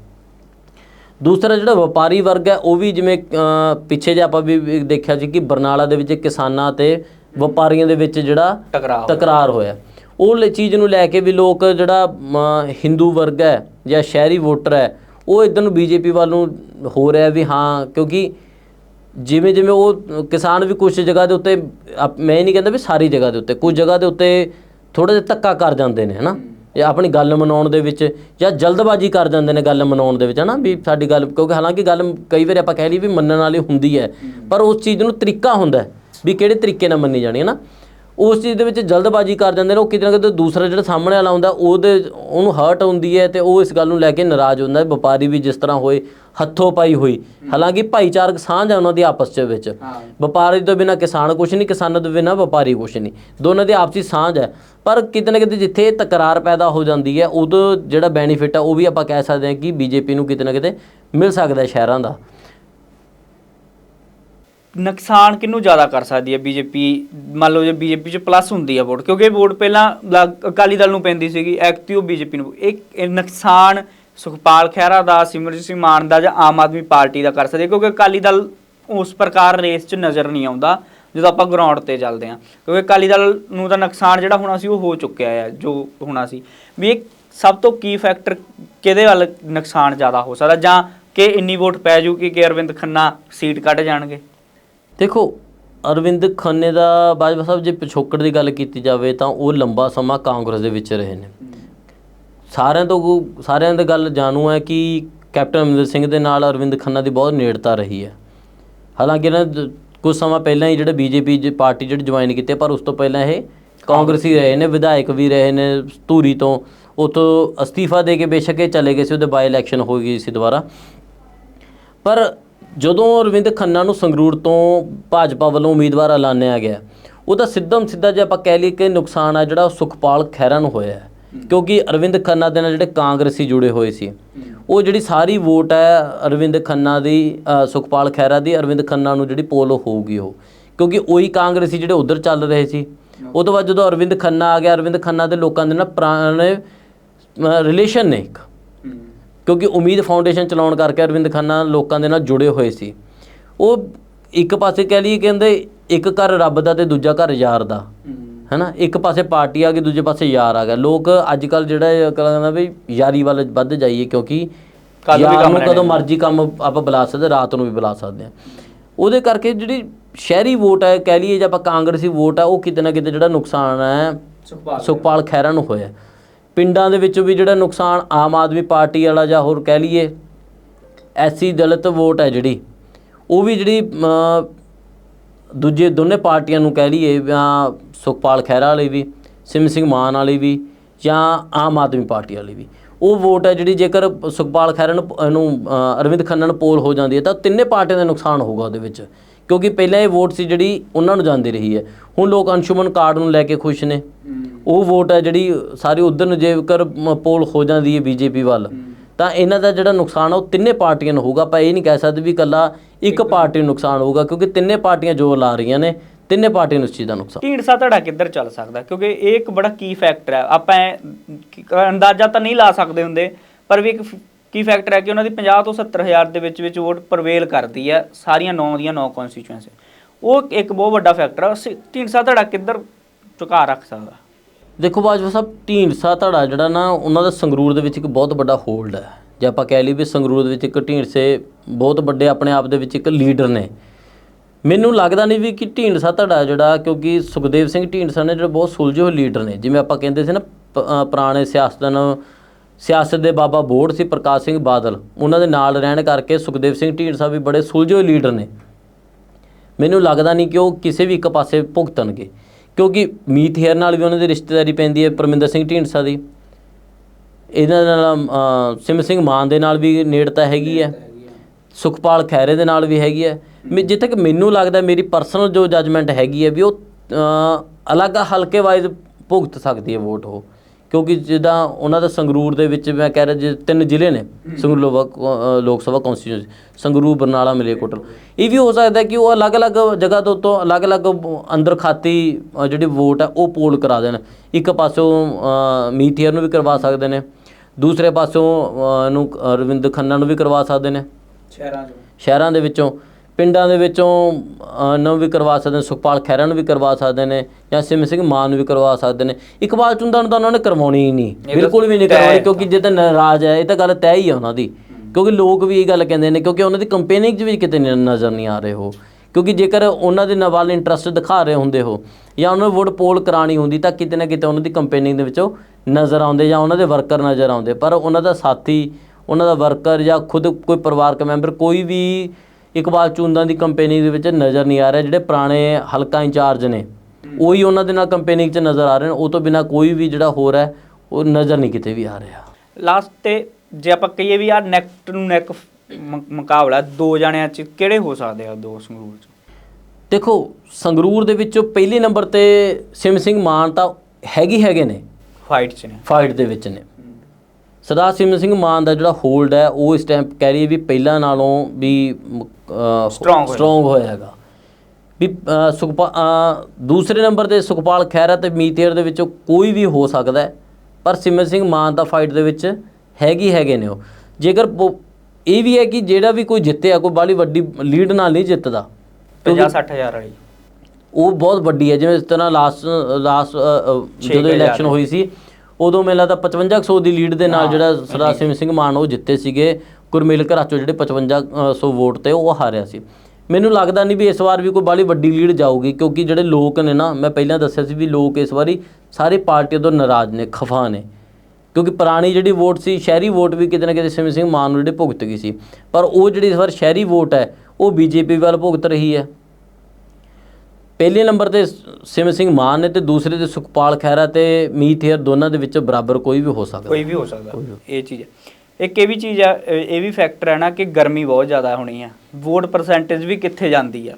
ਦੂਸਰਾ ਜਿਹੜਾ ਵਪਾਰੀ ਵਰਗ ਹੈ ਉਹ ਵੀ ਜਿਵੇਂ ਪਿੱਛੇ ਜੇ ਆਪਾਂ ਵੀ ਦੇਖਿਆ ਸੀ ਕਿ ਬਰਨਾਲਾ ਦੇ ਵਿੱਚ ਕਿਸਾਨਾਂ ਤੇ ਵਪਾਰੀਆਂ ਦੇ ਵਿੱਚ ਜਿਹੜਾ। ਤਕਰਾਰ ਹੋਇਆ। ਉਹ ਲ- ਚੀਜ਼ ਨੂੰ ਲੈ ਕੇ ਵੀ ਲੋਕ ਜਿਹੜਾ ਹਿੰਦੂ ਵਰਗ ਹੈ ਜਾਂ ਸ਼ਹਿਰੀ ਵੋਟਰ ਹੈ ਉਹ ਇਧਰ ਨੂੰ ਬੀਜੇਪੀ ਵੱਲ ਨੂੰ ਹੋ ਰਿਹਾ ਵੀ ਹਾਂ, ਕਿਉਂਕਿ ਜਿਵੇਂ ਜਿਵੇਂ ਉਹ ਕਿਸਾਨ ਵੀ ਕੁਝ ਜਗ੍ਹਾ ਦੇ ਉੱਤੇ ਆਪ- ਮੈਂ ਇਹ ਨਹੀਂ ਕਹਿੰਦਾ ਵੀ ਸਾਰੀ ਜਗ੍ਹਾ ਦੇ ਉੱਤੇ ਕੁਝ ਜਗ੍ਹਾ ਦੇ ਉੱਤੇ ਥੋੜਾ ਜਿਹਾ ਧੱਕਾ ਕਰ ਜਾਂਦੇ ਨੇ, ਹਨਾ? ਇਹ ਆਪਣੀ ਗੱਲ ਮਨਾਉਣ ਦੇ ਵਿੱਚ, ਜਾਂ ਜਲਦਬਾਜ਼ੀ ਕਰ ਜਾਂਦੇ ਨੇ ਗੱਲ ਮਨਾਉਣ ਦੇ ਵਿੱਚ, ਹਨਾ? ਵੀ ਸਾਡੀ ਗੱਲ, ਕਿਉਂਕਿ ਹਾਲਾਂਕਿ ਗੱਲ ਕਈ ਵਾਰ ਆਪਾਂ ਕਹਿ ਲਈ ਵੀ ਮੰਨਣ ਵਾਲੀ ਹੁੰਦੀ ਹੈ, ਪਰ ਉਸ ਚੀਜ਼ ਨੂੰ ਤਰੀਕਾ ਹੁੰਦਾ ਵੀ ਕਿਹੜੇ ਤਰੀਕੇ ਨਾਲ ਮੰਨੀ ਜਾਣੀ ਹੈ ਨਾ? ਉਸ ਚੀਜ਼ ਦੇ ਵਿੱਚ ਜਲਦਬਾਜ਼ੀ ਕਰ ਜਾਂਦੇ ਨੇ ਉਹ ਕਿਤੇ ਨਾ ਕਿਤੇ ਦੂਸਰਾ ਜਿਹੜਾ ਸਾਹਮਣੇ ਵਾਲਾ ਹੁੰਦਾ ਉਹਦੇ ਉਹਨੂੰ ਹਰਟ ਹੁੰਦੀ ਹੈ ਤੇ ਉਹ ਇਸ ਗੱਲ ਨੂੰ ਲੈ ਕੇ ਨਾਰਾਜ਼ ਹੁੰਦਾ ਹੈ ਵਪਾਰੀ ਵੀ ਜਿਸ ਤਰ੍ਹਾਂ ਹੋਏ ਹੱਥੋਂ ਪਾਈ ਹੋਈ। ਹਾਲਾਂਕਿ ਭਾਈਚਾਰਕ ਸਾਂਝ ਹੈ ਉਹਨਾਂ ਦੀ ਆਪਸ ਦੇ ਵਿੱਚ। ਵਪਾਰੀ ਤੋਂ ਬਿਨਾ ਕਿਸਾਨ ਕੁਛ ਨਹੀਂ ਕਿਸਾਨ ਤੋਂ ਬਿਨਾ ਵਪਾਰੀ ਕੁਛ ਨਹੀਂ। ਦੋਨਾਂ ਦੀ ਆਪਸੀ ਸਾਂਝ ਹੈ। ਪਰ ਕਿਤੇ ਨਾ ਕਿਤੇ ਜਿੱਥੇ ਤਕਰਾਰ ਪੈਦਾ ਹੋ ਜਾਂਦੀ ਹੈ ਉਦੋਂ ਜਿਹੜਾ ਬੈਨੀਫਿਟ ਹੈ ਉਹ ਵੀ ਆਪਾਂ ਕਹਿ ਸਕਦੇ ਹਾਂ ਕਿ ਬੀਜੇਪੀ ਨੂੰ ਕਿਤੇ ਨਾ ਕਿਤੇ ਮਿਲ ਸਕਦਾ ਹੈ ਸ਼ਹਿਰਾਂ ਦਾ। ਨੁਕਸਾਨ ਕਿੰਨੂੰ ਜ਼ਿਆਦਾ ਕਰ ਸਕਦੀ ਹੈ ਬੀਜੇਪੀ? ਮੰਨ ਲਓ ਜੇ ਬੀਜੇਪੀ 'ਚ ਪਲੱਸ ਹੁੰਦੀ ਹੈ ਵੋਟ ਕਿਉਂਕਿ ਇਹ ਵੋਟ ਪਹਿਲਾਂ ਲਾ- ਅਕਾਲੀ ਦਲ ਨੂੰ ਪੈਂਦੀ ਸੀਗੀ ਐਕਟਿਵ ਉਹ ਬੀਜੇਪੀ ਨੂੰ ਇਹ ਇਹ ਨੁਕਸਾਨ ਸੁਖਪਾਲ ਖਹਿਰਾ ਦਾ, ਸਿਮਰਜੀਤ ਸਿੰਘ ਮਾਨ ਦਾ ਜਾਂ ਆਮ ਆਦਮੀ ਪਾਰਟੀ ਦਾ ਕਰ ਸਕਦੀ ਹੈ, ਕਿਉਂਕਿ ਅਕਾਲੀ ਦਲ ਉਸ ਪ੍ਰਕਾਰ ਰੇਸ 'ਚ ਨਜ਼ਰ ਨਹੀਂ ਆਉਂਦਾ, ਜਦੋਂ ਆਪਾਂ ਗਰਾਊਂਡ ਤੇ ਚੱਲਦੇ ਹਾਂ। ਕਿਉਂਕਿ ਅਕਾਲੀ ਦਲ ਨੂੰ ਤਾਂ ਨੁਕਸਾਨ ਜਿਹੜਾ ਹੋਣਾ ਸੀ, ਉਹ ਹੋ ਚੁੱਕਿਆ ਹੈ, ਜੋ ਹੋਣਾ ਸੀ। ਵੀ ਇਹ ਸਭ ਤੋਂ ਕੀ ਫੈਕਟਰ ਕਿਹਦੇ ਵੱਲ ਨੁਕਸਾਨ ਜ਼ਿਆਦਾ ਹੋ ਸਕਦਾ, ਜਾਂ ਕਿ ਇੰਨੀ ਵੋਟ ਪੈ ਜੂਗੀ ਕਿ ਅਰਵਿੰਦ ਖੰਨਾ ਸੀਟ ਕੱਢ ਜਾਣਗੇ? ਦੇਖੋ, ਅਰਵਿੰਦ ਖੰਨੇ ਦਾ ਬਾਜਵਾ ਸਾਹਿਬ ਜੇ ਪਿਛੋਕੜ ਦੀ ਗੱਲ ਕੀਤੀ ਜਾਵੇ ਤਾਂ ਉਹ ਲੰਬਾ ਸਮਾਂ ਕਾਂਗਰਸ ਦੇ ਵਿੱਚ ਰਹੇ ਨੇ। ਸਾਰਿਆਂ ਤੋਂ ਸਾਰਿਆਂ ਦੀ ਗੱਲ ਜਾਣੂ ਹੈ ਕਿ ਕੈਪਟਨ ਅਮਰਿੰਦਰ ਸਿੰਘ ਦੇ ਨਾਲ ਅਰਵਿੰਦ ਖੰਨਾ ਦੀ ਬਹੁਤ ਨੇੜਤਾ ਰਹੀ ਹੈ। ਹਾਲਾਂਕਿ ਇਹਨਾਂ ਦ- ਕੁਝ ਸਮਾਂ ਪਹਿਲਾਂ ਹੀ ਜਿਹੜੇ ਬੀਜੇਪੀ ਦੀ ਪਾਰਟੀ ਜਿਹੜੀ ਜੁਆਇਨ ਕੀਤੀ, ਪਰ ਉਸ ਤੋਂ ਪਹਿਲਾਂ ਇਹ ਕਾਂਗਰਸੀ ਰਹੇ ਨੇ, ਵਿਧਾਇਕ ਵੀ ਰਹੇ ਨੇ, ਧੂਰੀ ਤੋਂ ਉਤੋਂ ਅਸਤੀਫਾ ਦੇ ਕੇ ਬੇਸ਼ੱਕ ਇਹ ਚਲੇ ਗਏ ਸੀ, ਉਹਦੇ ਬਾਈ ਇਲੈਕਸ਼ਨ ਹੋ ਗਈ ਸੀ ਦੁਬਾਰਾ। ਪਰ ਜਦੋਂ ਅਰਵਿੰਦ ਖੰਨਾ ਨੂੰ ਸੰਗਰੂਰ ਤੋਂ ਭਾਜਪਾ ਵੱਲੋਂ ਉਮੀਦਵਾਰ ਐਲਾਨਿਆ ਗਿਆ ਉਹਦਾ ਸਿੱਧਮ ਸਿੱਧਾ ਜੇ ਆਪਾਂ ਕਹਿ ਲਈਏ ਕਿ ਨੁਕਸਾਨ ਆ ਜਿਹੜਾ ਸੁਖਪਾਲ ਖਹਿਰਾ ਨੂੰ ਹੋਇਆ ਕਿਉਂਕਿ ਅਰਵਿੰਦ ਖੰਨਾ ਦੇ ਨਾਲ ਜਿਹੜੇ ਕਾਂਗਰਸੀ ਜੁੜੇ ਹੋਏ ਸੀ ਉਹ ਜਿਹੜੀ ਸਾਰੀ ਵੋਟ ਹੈ ਅਰਵਿੰਦ ਖੰਨਾ ਦੀ ਸੁਖਪਾਲ ਖਹਿਰਾ ਦੀ ਅਰਵਿੰਦ ਖੰਨਾ ਨੂੰ ਜਿਹੜੀ ਪੋਲ ਹੋਊਗੀ ਉਹ। ਕਿਉਂਕਿ ਉਹੀ ਕਾਂਗਰਸੀ ਜਿਹੜੇ ਉਧਰ ਚੱਲ ਰਹੇ ਸੀ। ਉਹ ਤੋਂ ਬਾਅਦ ਜਦੋਂ ਅਰਵਿੰਦ ਖੰਨਾ ਆ ਗਿਆ ਅਰਵਿੰਦ ਖੰਨਾ ਦੇ ਲੋਕਾਂ ਦੇ ਨਾਲ ਪੁਰਾਣੇ ਰਿਲੇਸ਼ਨ ਨੇ ਇੱਕ। ਕਿਉਂਕਿ ਉਮੀਦ ਫਾਊਂਡੇਸ਼ਨ ਚਲਾਉਣ ਕਰਕੇ ਅਰਵਿੰਦ ਖੰਨਾ ਲੋਕਾਂ ਦੇ ਨਾਲ ਜੁੜੇ ਹੋਏ ਸੀ। ਉਹ ਇੱਕ ਪਾਸੇ ਕਹਿ ਲਈਏ ਕਹਿੰਦੇ ਇੱਕ ਘਰ ਰੱਬ ਦਾ ਤੇ ਦੂਜਾ ਘਰ ਯਾਰ ਦਾ। ਹੈਨਾ? ਇੱਕ ਪਾਸੇ ਪਾਰਟੀ ਆ ਗਈ ਦੂਜੇ ਪਾਸੇ ਯਾਰ ਆ ਗਿਆ। ਲੋਕ ਅੱਜ ਕੱਲ ਜਿਹੜਾ ਕਹਿੰਦਾ ਵੀ ਯਾਰੀ ਵੱਲ ਵੱਧ ਜਾਈਏ ਕਿਉਂਕਿ ਯਾਰ ਨੂੰ ਕਦੋਂ। ਮਰਜ਼ੀ ਕੰਮ ਆਪਾਂ ਬੁਲਾ ਸਕਦੇ ਰਾਤ ਨੂੰ ਵੀ ਬੁਲਾ ਸਕਦੇ ਆ। ਉਹਦੇ ਕਰਕੇ ਜਿਹੜੀ ਸ਼ਹਿਰੀ ਵੋਟ ਹੈ ਕਹਿ ਲਈਏ ਜੇ ਆਪਾਂ ਕਾਂਗਰਸੀ ਵੋਟ ਆ ਉਹ ਕਿਤੇ ਨਾ ਕਿਤੇ ਜਿਹੜਾ ਨੁਕਸਾਨ ਹੈ ਸੁਖਪਾਲ ਖਹਿਰਾ ਨੂੰ ਹੋਇਆ। ਪਿੰਡਾਂ ਦੇ ਵਿੱਚ ਵੀ ਜਿਹੜਾ ਨੁਕਸਾਨ ਆਮ ਆਦਮੀ ਪਾਰਟੀ ਵਾਲਾ ਜਾਂ ਹੋਰ ਕਹਿ ਲਈਏ ਐਸੀ ਦਲਿਤ ਵੋਟ ਹੈ ਜਿਹੜੀ, ਉਹ ਵੀ ਜਿਹੜੀ ਦੂਜੇ ਦੋਨੇ ਪਾਰਟੀਆਂ ਨੂੰ ਕਹਿ ਲਈਏ, ਜਾਂ ਸੁਖਪਾਲ ਖਹਿਰਾ ਵਾਲੀ ਵੀ, ਸਿਮ ਸਿੰਘ ਮਾਨ ਵਾਲੀ ਵੀ, ਜਾਂ ਆਮ ਆਦਮੀ ਪਾਰਟੀ ਵਾਲੀ ਵੀ, ਉਹ ਵੋਟ ਹੈ ਜਿਹੜੀ ਜੇਕਰ ਸੁਖਪਾਲ ਖਹਿਰਾ ਨੂੰ ਅਰਵਿੰਦ ਖੰਨਾ ਨੂੰ ਪੋਲ ਹੋ ਜਾਂਦੀ ਹੈ, ਤਾਂ ਤਿੰਨੇ ਪਾਰਟੀਆਂ ਦਾ ਨੁਕਸਾਨ ਹੋਊਗਾ ਉਹਦੇ ਵਿੱਚ। ਕਿਉਂਕਿ ਪਹਿਲਾਂ ਇਹ ਵੋਟ ਸੀ ਜਿਹੜੀ ਉਹਨਾਂ ਨੂੰ ਜਾਂਦੀ ਰਹੀ ਹੈ। ਹੁਣ ਲੋਕ ਅੰਸ਼ੁਮਨ ਕਾਰਡ ਨੂੰ ਲੈ ਕੇ ਖੁਸ਼ ਨੇ। ਉਹ ਵੋਟ ਹੈ ਜਿਹੜੀ ਸਾਰੀ ਉਧਰ ਨੂੰ ਜੇਕਰ ਪੋਲ ਹੋ ਜਾਂਦੀ ਹੈ ਬੀਜੇਪੀ ਵੱਲ। ਤਾਂ ਇਹਨਾਂ ਦਾ ਜਿਹੜਾ ਨੁਕਸਾਨ ਉਹ ਤਿੰਨੇ ਪਾਰਟੀਆਂ ਨੂੰ ਹੋਊਗਾ। ਆਪਾਂ ਇਹ ਨਹੀਂ ਕਹਿ ਸਕਦੇ ਵੀ ਇਕੱਲਾ ਇੱਕ ਪਾਰਟੀ ਨੂੰ ਨੁਕਸਾਨ ਹੋਊਗਾ ਕਿਉਂਕਿ ਤਿੰਨੇ ਪਾਰਟੀਆਂ ਜ਼ੋਰ ਲਾ ਰਹੀਆਂ ਨੇ ਤਿੰਨੇ ਪਾਰਟੀਆਂ ਨੂੰ ਇਸ ਚੀਜ਼ ਦਾ ਨੁਕਸਾਨ। ਢੀਂਡਸਾ ਧੜਾ ਕਿੱਧਰ ਚੱਲ ਸਕਦਾ? ਕਿਉਂਕਿ ਇਹ ਇੱਕ ਬੜਾ ਕੀ ਫੈਕਟਰ ਹੈ। ਆਪਾਂ ਅੰਦਾਜ਼ਾ ਤਾਂ ਨਹੀਂ ਲਾ ਸਕਦੇ ਹੁੰਦੇ ਪਰ ਵੀ ਇੱਕ ਕੀ ਫੈਕਟਰ ਹੈ ਕਿ ਉਹਨਾਂ ਦੀ 50 ਤੋਂ 70 ਹਜ਼ਾਰ ਦੇ ਵਿੱਚ ਵਿੱਚ ਵੋਟ ਪ੍ਰਵੇਲ ਕਰਦੀ ਹੈ ਸਾਰੀਆਂ 9 ਦੀਆਂ 9 ਕਨਸਟੀਚੁਐਂਸੀ ਉਹ ਇੱਕ ਬਹੁਤ ਵੱਡਾ ਫੈਕਟਰ ਹੈ ਢੀਂਡਸਾ ਧੜਾ ਕਿੱਧਰ ਝੁਕਾ ਰੱਖ ਸਕਦਾ? ਦੇਖੋ ਬਾਜਵਾ ਸਾਹਿਬ, ਢੀਂਡਸਾ ਧੜਾ ਜਿਹੜਾ ਨਾ, ਉਹਨਾਂ ਦਾ ਸੰਗਰੂਰ ਦੇ ਵਿੱਚ ਇੱਕ ਬਹੁਤ ਵੱਡਾ ਹੋਲਡ ਹੈ ਜੇ ਆਪਾਂ ਕਹਿ ਲਈਏ ਵੀ ਸੰਗਰੂਰ ਦੇ ਵਿੱਚ ਇੱਕ ਢੀਂਡਸੇ ਬਹੁਤ ਵੱਡੇ ਆਪਣੇ ਆਪ ਦੇ ਵਿੱਚ ਇੱਕ ਲੀਡਰ ਨੇ। ਮੈਨੂੰ ਲੱਗਦਾ ਨਹੀਂ ਵੀ ਕਿ ਢੀਂਡਸਾ ਧੜਾ ਜਿਹੜਾ, ਕਿਉਂਕਿ ਸੁਖਦੇਵ ਸਿੰਘ ਢੀਂਡਸਾ ਨੇ ਜਿਹੜੇ ਬਹੁਤ ਸੁਲਝੇ ਹੋਏ ਲੀਡਰ ਨੇ। ਜਿਵੇਂ ਆਪਾਂ ਕਹਿੰਦੇ ਸੀ ਨਾ ਪੁਰਾਣੇ ਸਿਆਸਤਦਾਨ ਸਿਆਸਤ ਦੇ ਬਾਬਾ ਬੋੜ ਸੀ ਪ੍ਰਕਾਸ਼ ਸਿੰਘ ਬਾਦਲ। ਉਹਨਾਂ ਦੇ ਨਾਲ ਰਹਿਣ ਕਰਕੇ ਸੁਖਦੇਵ ਸਿੰਘ ਢੀਂਡਸਾ ਵੀ ਬੜੇ ਸੁਲਝੇ ਹੋਏ ਲੀਡਰ ਨੇ। ਮੈਨੂੰ ਲੱਗਦਾ ਨਹੀਂ ਕਿ ਉਹ ਕਿਸੇ ਵੀ ਇੱਕ ਪਾਸੇ ਭੁਗਤਣਗੇ ਕਿਉਂਕਿ ਮੀਤ ਹੇਅਰ ਨਾਲ ਵੀ ਉਹਨਾਂ ਦੀ ਰਿਸ਼ਤੇਦਾਰੀ ਪੈਂਦੀ ਹੈ ਪਰਮਿੰਦਰ ਸਿੰਘ ਢੀਂਡਸਾ ਦੀ। ਇਹਨਾਂ ਨਾਲ ਸਿਮ ਸਿੰਘ ਮਾਨ ਦੇ ਨਾਲ ਵੀ ਨੇੜਤਾ ਹੈਗੀ ਹੈ। ਸੁਖਪਾਲ ਖੈਰੇ ਦੇ ਨਾਲ ਵੀ ਹੈਗੀ ਹੈ। ਜਿੱਥੇ ਤੱਕ ਮੈਨੂੰ ਲੱਗਦਾ ਮੇਰੀ ਪਰਸਨਲ ਜੋ ਜੱਜਮੈਂਟ ਹੈਗੀ ਹੈ ਵੀ ਉਹ ਅਲੱਗ ਹਲਕੇ ਵਾਈਜ਼ ਭੁਗਤ ਸਕਦੀ ਹੈ ਵੋਟ ਉਹ। ਕਿਉਂਕਿ ਜਿੱਦਾਂ ਉਹਨਾਂ ਦਾ ਸੰਗਰੂਰ ਦੇ ਵਿੱਚ ਮੈਂ ਕਹਿ ਰਿਹਾ ਜੇ ਤਿੰਨ ਜ਼ਿਲ੍ਹੇ ਨੇ ਸੰਗਰੂਰ ਲੋਕ ਅ, ਲੋਕ ਸਭਾ ਕੌਂਸਟੀਟਿਊਂਸੀ ਸੰਗਰੂਰ ਬਰਨਾਲਾ ਮਲੇਰਕੋਟਲਾ। ਇਹ ਵੀ ਹੋ ਸਕਦਾ ਕਿ ਉਹ ਅਲੱਗ-ਅਲੱਗ ਜਗ੍ਹਾ ਤੋਂ ਤੋਂ ਅਲੱਗ-ਅਲੱਗ ਅੰਦਰ ਖਾਤੀ ਅ, ਜਿਹੜੀ ਵੋਟ ਹੈ ਉਹ ਪੋਲ ਕਰਾ ਦੇਣ। ਇੱਕ ਪਾਸੋਂ ਅ, ਮੀਟੀਅਰ ਨੂੰ ਵੀ ਕਰਵਾ ਸਕਦੇ ਨੇ ਦੂਸਰੇ ਪਾਸੋਂ ਅ, ਨੂੰ ਅਰਵਿੰਦ ਖੰਨਾ ਨੂੰ ਵੀ ਕਰਵਾ ਸਕਦੇ ਨੇ। ਸ਼ਹਿਰਾਂ 'ਚ। ਸ਼ਹਿਰਾਂ ਦੇ ਵਿੱਚੋਂ। ਪਿੰਡਾਂ ਦੇ ਵਿੱਚੋਂ ਅ, ਨੂੰ ਵੀ ਕਰਵਾ ਸਕਦੇ ਨੇ ਸੁਖਪਾਲ ਖਹਿਰਾ ਨੂੰ ਵੀ ਕਰਵਾ ਸਕਦੇ ਨੇ ਜਾਂ ਸਿਮ ਸਿੰਘ ਮਾਨ ਨੂੰ ਵੀ ਕਰਵਾ ਸਕਦੇ ਨੇ। ਇਕਬਾਲ ਚੁੰਦਾ ਨੂੰ ਤਾਂ ਉਹਨਾਂ ਨੇ ਕਰਵਾਉਣੀ ਹੀ ਨਹੀਂ। ਬਿਲਕੁਲ ਵੀ ਨਹੀਂ ਕਰਵਾਉਣੀ। ਕਿਉਂਕਿ ਜੇ ਤਾਂ ਨਾਰਾਜ਼ ਹੈ ਇਹ ਤਾਂ ਗੱਲ ਤੈਅ ਹੀ ਹੈ ਉਹਨਾਂ ਦੀ। ਕਿਉਂਕਿ ਲੋਕ ਵੀ ਇਹ ਗੱਲ ਕਹਿੰਦੇ ਨੇ ਕਿਉਂਕਿ ਉਹਨਾਂ ਦੀ ਕੰਪੇਨਿੰਗ 'ਚ ਵੀ ਕਿਤੇ ਨਜ਼ਰ ਨਹੀਂ ਆ ਰਹੇ ਹੋ ਕਿਉਂਕਿ ਜੇਕਰ ਉਹਨਾਂ ਦੇ ਨਾਲ ਵੱਲ ਇੰਟਰਸਟ ਦਿਖਾ ਰਹੇ ਹੁੰਦੇ ਹੋ ਜਾਂ ਉਹਨਾਂ ਨੂੰ ਵੋਟ ਪੋਲ ਕਰਾਣੀ ਹੁੰਦੀ ਤਾਂ ਕਿਤੇ ਨਾ ਕਿਤੇ ਉਹਨਾਂ ਦੀ ਕੰਪੇਨਿੰਗ ਦੇ ਵਿੱਚੋਂ ਨਜ਼ਰ ਆਉਂਦੇ ਜਾਂ ਉਹਨਾਂ ਦੇ ਵਰਕਰ ਨਜ਼ਰ ਆਉਂਦੇ। ਪਰ ਉਹਨਾਂ ਦਾ ਸਾਥੀ ਉਹਨਾਂ ਦਾ ਵਰਕਰ ਜਾਂ ਖੁਦ ਕੋਈ ਪਰਿਵਾਰਕ ਮੈਂਬਰ ਕੋਈ ਵੀ ਇਕਬਾਲ ਚੁੰਦਾਂ ਦੀ ਕੰਪੇਨਿੰਗ ਦੇ ਵਿੱਚ ਨਜ਼ਰ ਨਹੀਂ ਆ ਰਿਹਾ ਜਿਹੜੇ ਪੁਰਾਣੇ ਹਲਕਾ ਇੰਚਾਰਜ ਨੇ। ਉਹੀ ਉਹਨਾਂ ਦੇ ਨਾਲ ਕੰਪੇਨਿੰਗ 'ਚ ਨਜ਼ਰ ਆ ਰਹੇ ਨੇ ਉਹ ਤੋਂ ਬਿਨਾ ਕੋਈ ਵੀ ਜਿਹੜਾ ਹੋਰ ਹੈ ਉਹ ਨਜ਼ਰ ਨਹੀਂ ਕਿਤੇ ਵੀ ਆ ਰਿਹਾ। ਲਾਸਟ ਤੇ ਜੇ ਆਪਾਂ ਕਹੀਏ ਵੀ ਆ ਨੈਕ ਨੂੰ ਨੈਕ ਮੁਕਾਬਲਾ ਦੋ ਜਣਿਆਂ 'ਚ ਕਿਹੜੇ ਹੋ ਸਕਦੇ ਆ ਦੋ ਸੰਗਰੂਰ 'ਚ? ਦੇਖੋ ਸੰਗਰੂਰ ਦੇ ਵਿੱਚੋਂ ਪਹਿਲੇ ਨੰਬਰ ਤੇ ਸਿਮ ਸਿੰਘ ਮਾਨ ਤਾਂ ਹੈਗੀ ਹੈਗੇ ਨੇ। ਫਾਈਟ 'ਚ ਨੇ। ਫਾਈਟ ਦੇ ਵਿੱਚ ਨੇ। ਸਰਦਾਰ ਸਿਮ ਸਿੰਘ ਮਾਨ ਦਾ ਜਿਹੜਾ ਹੋਲਡ ਹੈ ਉਹ ਇਸ ਟਾਈਮ ਕਹਿ ਰਹੀ ਵੀ ਪਹਿਲਾਂ ਨਾਲੋਂ ਵੀ। ਸਟਰੋਂਗ ਹੋਇਆ ਹੈਗਾ ਵੀ ਅ, ਸੁਖਪਾ ਅ, ਦੂਸਰੇ ਨੰਬਰ ਤੇ ਸੁਖਪਾਲ ਖਹਿਰਾ ਤੇ ਮੀਤੇਰ ਦੇ ਵਿੱਚੋਂ ਕੋਈ ਵੀ ਹੋ ਸਕਦਾ ਹੈ ਪਰ ਸਿਮਰ ਸਿੰਘ ਮਾਨ ਦਾ ਫਾਈਟ ਦੇ ਵਿੱਚ ਹੈਗੀ ਹੈਗੇ ਨੇ ਉਹ ਜੇਕਰ ਇਹ ਵੀ ਹੈ ਕਿ ਜਿਹੜਾ ਵੀ ਕੋਈ ਜਿੱਤਿਆ ਕੋਈ ਬਾਲੀ ਵੱਡੀ ਲੀਡ ਨਾਲ ਨਹੀਂ ਜਿੱਤਦਾ 50 60000 ਵਾਲੀ ਉਹ ਬਹੁਤ ਵੱਡੀ ਹੈ ਜਿਵੇਂ ਇਸ ਤਰ੍ਹਾਂ ਲਾਸਟ ਲਾਸਟ ਜਦੋਂ ਇਲੈਕਸ਼ਨ। ਹੋਈ ਸੀ ਉਦੋਂ ਮੈਨੂੰ ਲੱਗਦਾ 5500 ਦੀ ਲੀਡ ਦੇ ਨਾਲ ਜਿਹੜਾ ਸਰਦਾਰ ਸਿਮ ਸਿੰਘ ਮਾਨ ਉਹ ਜਿੱਤੇ ਸੀਗੇ। ਗੁਰਮੇਲ ਘਰਾਚੋਂ ਜਿਹੜੇ 5500 ਵੋਟ ਤੇ ਉਹ ਹਾਰਿਆ ਸੀ। ਮੈਨੂੰ ਲੱਗਦਾ ਨਹੀਂ ਵੀ ਇਸ ਵਾਰ ਵੀ ਕੋਈ ਬਾਲੀ ਵੱਡੀ ਲੀਡ ਜਾਊਗੀ ਕਿਉਂਕਿ ਜਿਹੜੇ ਲੋਕ ਨੇ ਨਾ ਮੈਂ ਪਹਿਲਾਂ ਦੱਸਿਆ ਸੀ ਵੀ ਲੋਕ ਇਸ ਵਾਰੀ ਸਾਰੀ ਪਾਰਟੀਆਂ ਤੋਂ ਨਾਰਾਜ਼ ਨੇ ਖਫਾ ਨੇ। ਕਿਉਂਕਿ ਪੁਰਾਣੀ ਜਿਹੜੀ ਵੋਟ ਸੀ ਸ਼ਹਿਰੀ ਵੋਟ ਵੀ ਕਿਤੇ ਨਾ ਕਿਤੇ ਸਿਮ ਸਿੰਘ ਮਾਨ ਨੂੰ ਜਿਹੜੇ ਭੁਗਤ ਗਈ ਸੀ। ਪਰ ਉਹ ਜਿਹੜੀ ਇਸ ਵਾਰ ਸ਼ਹਿਰੀ ਵੋਟ ਹੈ ਉਹ ਬੀਜੇਪੀ ਵੱਲ ਭੁਗਤ ਰਹੀ ਹੈ। ਪਹਿਲੇ ਨੰਬਰ ਤੇ ਸਿਮ ਸਿੰਘ ਮਾਨ ਨੇ ਤੇ ਦੂਸਰੇ ਤੇ ਸੁਖਪਾਲ ਖਹਿਰਾ ਤੇ ਮੀਤ ਹੇਅਰ ਦੋਨਾਂ ਦੇ ਵਿੱਚ ਬਰਾਬਰ ਕੋਈ ਵੀ ਹੋ ਸਕਦਾ। ਕੋਈ ਵੀ ਹੋ ਸਕਦਾ। ਇਹ ਚੀਜ਼ ਹੈ। ਇੱਕ ਇਹ ਵੀ ਚੀਜ਼ ਆ ਇਹ ਵੀ ਫੈਕਟਰ ਹੈ ਨਾ ਕਿ ਗਰਮੀ ਬਹੁਤ ਜ਼ਿਆਦਾ ਹੋਣੀ ਆ। ਵੋਟ ਪਰਸੈਂਟੇਜ ਵੀ ਕਿੱਥੇ ਜਾਂਦੀ ਆ?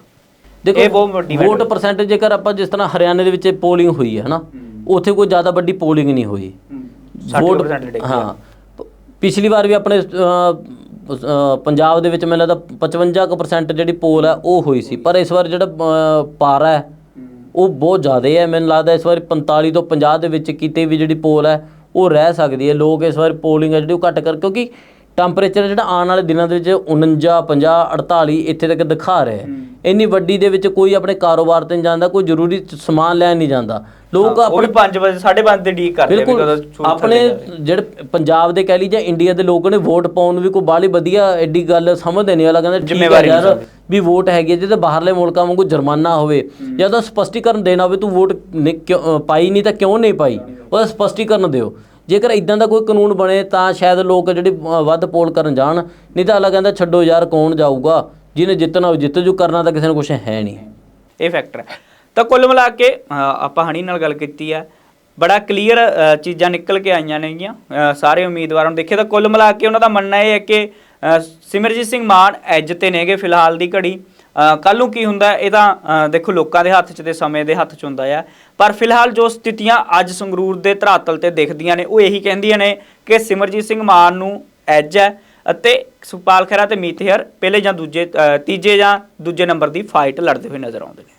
ਇਹ ਬਹੁਤ ਵੱਡੀ ਵੋਟ ਪਰਸੈਂਟੇਜ ਜੇਕਰ ਆਪਾਂ ਜਿਸ ਤਰ੍ਹਾਂ ਹਰਿਆਣੇ ਦੇ ਵਿੱਚ ਪੋਲਿੰਗ ਹੋਈ ਹੈ ਹਨਾ? ਉੱਥੇ ਕੋਈ ਜ਼ਿਆਦਾ ਵੱਡੀ ਪੋਲਿੰਗ ਨਹੀਂ ਹੋਈ। 60% ਡਿੱਗ ਗਿਆ। ਹਾਂ ਪਿਛਲੀ ਵਾਰ ਵੀ ਆਪਣੇ ਪੰਜਾਬ ਦੇ ਵਿੱਚ ਮੈਨੂੰ ਲੱਗਦਾ 55% ਜਿਹੜੀ ਪੋਲ ਹੈ ਉਹ ਹੋਈ ਸੀ। ਪਰ ਇਸ ਵਾਰ ਜਿਹੜਾ ਪਾਰਾ ਹੈ, ਉਹ ਬਹੁਤ ਜ਼ਿਆਦਾ ਹੈ। ਮੈਨੂੰ ਲੱਗਦਾ ਇਸ ਵਾਰ 45 ਤੋਂ 50 ਦੇ ਵਿੱਚ ਕਿਤੇ ਵੀ ਜਿਹੜੀ ਪੋਲ ਹੈ, ਉਹ ਰਹਿ ਸਕਦੀ ਹੈ। ਲੋਕ ਇਸ ਵਾਰ ਪੋਲਿੰਗ ਹੈ ਜਿਹੜੀ ਉਹ ਘੱਟ ਕਰ, ਕਿਉਂਕਿ ਟੈਂਪਰੇਚਰ ਜਿਹੜਾ ਆਉਣ ਵਾਲੇ ਦਿਨਾਂ ਦੇ ਵਿੱਚ 49 50 48 ਇੱਥੇ ਤੱਕ ਦਿਖਾ ਰਿਹਾ ਹੈ। ਇੰਨੀ ਵੱਡੀ ਦੇ ਵਿੱਚ ਕੋਈ ਆਪਣੇ ਕਾਰੋਬਾਰ ਤੇ ਨਹੀਂ ਜਾਂਦਾ ਕੋਈ ਜ਼ਰੂਰੀ ਸਮਾਨ ਲੈਣ ਨਹੀਂ ਜਾਂਦਾ। ਲੋਕ ਆਪਣੇ ਵੀ 5 ਵਜੇ 5:30 ਤੇ ਡੀਕ ਕਰਦੇ ਬਿਲਕੁਲ ਆਪਣੇ। ਜਿਹੜੇ ਪੰਜਾਬ ਦੇ ਕਹਿ ਲਈ ਜਾਂ ਇੰਡੀਆ ਦੇ ਲੋਕ ਨੇ ਵੋਟ ਪਾਉਣ ਨੂੰ ਵੀ ਕੋਈ ਬਾਹਲੀ ਵਧੀਆ ਐਡੀ ਗੱਲ ਸਮਝਦੇ ਨਹੀਂ। ਵਾਲਾ ਕਹਿੰਦਾ ਜ਼ਿੰਮੇਵਾਰੀ ਯਾਰ। ਵੀ ਵੋਟ ਹੈਗੀ ਹੈ ਜੇ ਤਾਂ ਬਾਹਰਲੇ ਮੁਲਕਾਂ ਵਾਂਗੂ ਜੁਰਮਾਨਾ ਹੋਵੇ। ਜਾਂ ਤਾਂ ਸਪਸ਼ਟੀਕਰਨ ਦੇਣਾ ਹੋਵੇ ਤੂੰ ਵੋਟ ਪਾਈ ਨਹੀਂ ਤਾਂ ਕਿਉਂ ਨਹੀਂ ਪਾਈ? ਉਹਦਾ ਸਪਸ਼ਟੀਕਰਨ ਦਿਓ। ਜੇਕਰ ਇਦਾਂ ਦਾ ਕੋਈ ਕਾਨੂੰਨ ਬਣੇ ਤਾਂ ਸ਼ਾਇਦ ਲੋਕ ਜਿਹੜੇ ਵੱਧ ਪੋਲ ਕਰਨ ਜਾਣ, ਨਹੀਂ ਤਾਂ ਅਲਾ ਕਹਿੰਦਾ ਛੱਡੋ ਯਾਰ ਕੌਣ ਜਾਊਗਾ, ਜਿਹਨੇ ਜਿੱਤਣਾ ਉਹ ਜਿੱਤ ਜੂ, ਕਰਨਾ ਤਾਂ ਕਿਸੇ ਨੂੰ ਕੁਝ ਹੈ ਨਹੀਂ। ਇਹ ਫੈਕਟਰ ਹੈ। ਤਾਂ ਕੁੱਲ ਮਿਲਾ ਕੇ ਆਪਾਂ ਹਣੀ ਨਾਲ ਗੱਲ ਕੀਤੀ ਹੈ ਬੜਾ ਕਲੀਅਰ ਚੀਜ਼ਾਂ ਨਿਕਲ ਕੇ ਆਈਆਂ ਨੇਗੀਆਂ ਸਾਰੇ ਉਮੀਦਵਾਰਾਂ ਨੂੰ ਦੇਖਿਆ ਤਾਂ ਕੁੱਲ ਮਿਲਾ ਕੇ ਉਹਨਾਂ ਦਾ ਮੰਨਣਾ ਇਹ ਹੈ ਕਿ ਸਿਮਰਜੀਤ ਸਿੰਘ ਮਾਨ ਐਜ ਤੇ ਨੇਗੇ ਫਿਲਹਾਲ ਦੀ ਘੜੀ। ਕੱਲ ਨੂੰ ਕੀ ਹੁੰਦਾ ਇਹ ਤਾਂ ਦੇਖੋ, ਲੋਕਾਂ ਦੇ ਹੱਥ 'ਚ ਤੇ ਸਮੇਂ ਦੇ ਹੱਥ 'ਚ ਹੁੰਦਾ ਆ। ਪਰ ਫਿਲਹਾਲ ਜੋ ਸਥਿਤੀਆਂ ਅੱਜ ਸੰਗਰੂਰ ਦੇ ਧਰਾਤਲ ਤੇ ਦਿਖਦੀਆਂ ਨੇ, ਉਹ ਇਹੀ ਕਹਿੰਦੀਆਂ ਨੇ ਕਿ ਸਿਮਰਜੀਤ ਸਿੰਘ ਮਾਨ ਨੂੰ ਐਜ ਹੈ ਅਤੇ ਸੁਪਾਲ ਖਹਿਰਾ ਤੇ ਮੀਤ ਹੇਅਰ ਪਹਿਲੇ ਜਾਂ ਦੂਜੇ ਤੀਜੇ ਜਾਂ ਦੂਜੇ ਨੰਬਰ ਦੀ ਫਾਈਟ ਲੜਦੇ ਹੋਏ ਨਜ਼ਰ ਆਉਂਦੇ ਨੇ।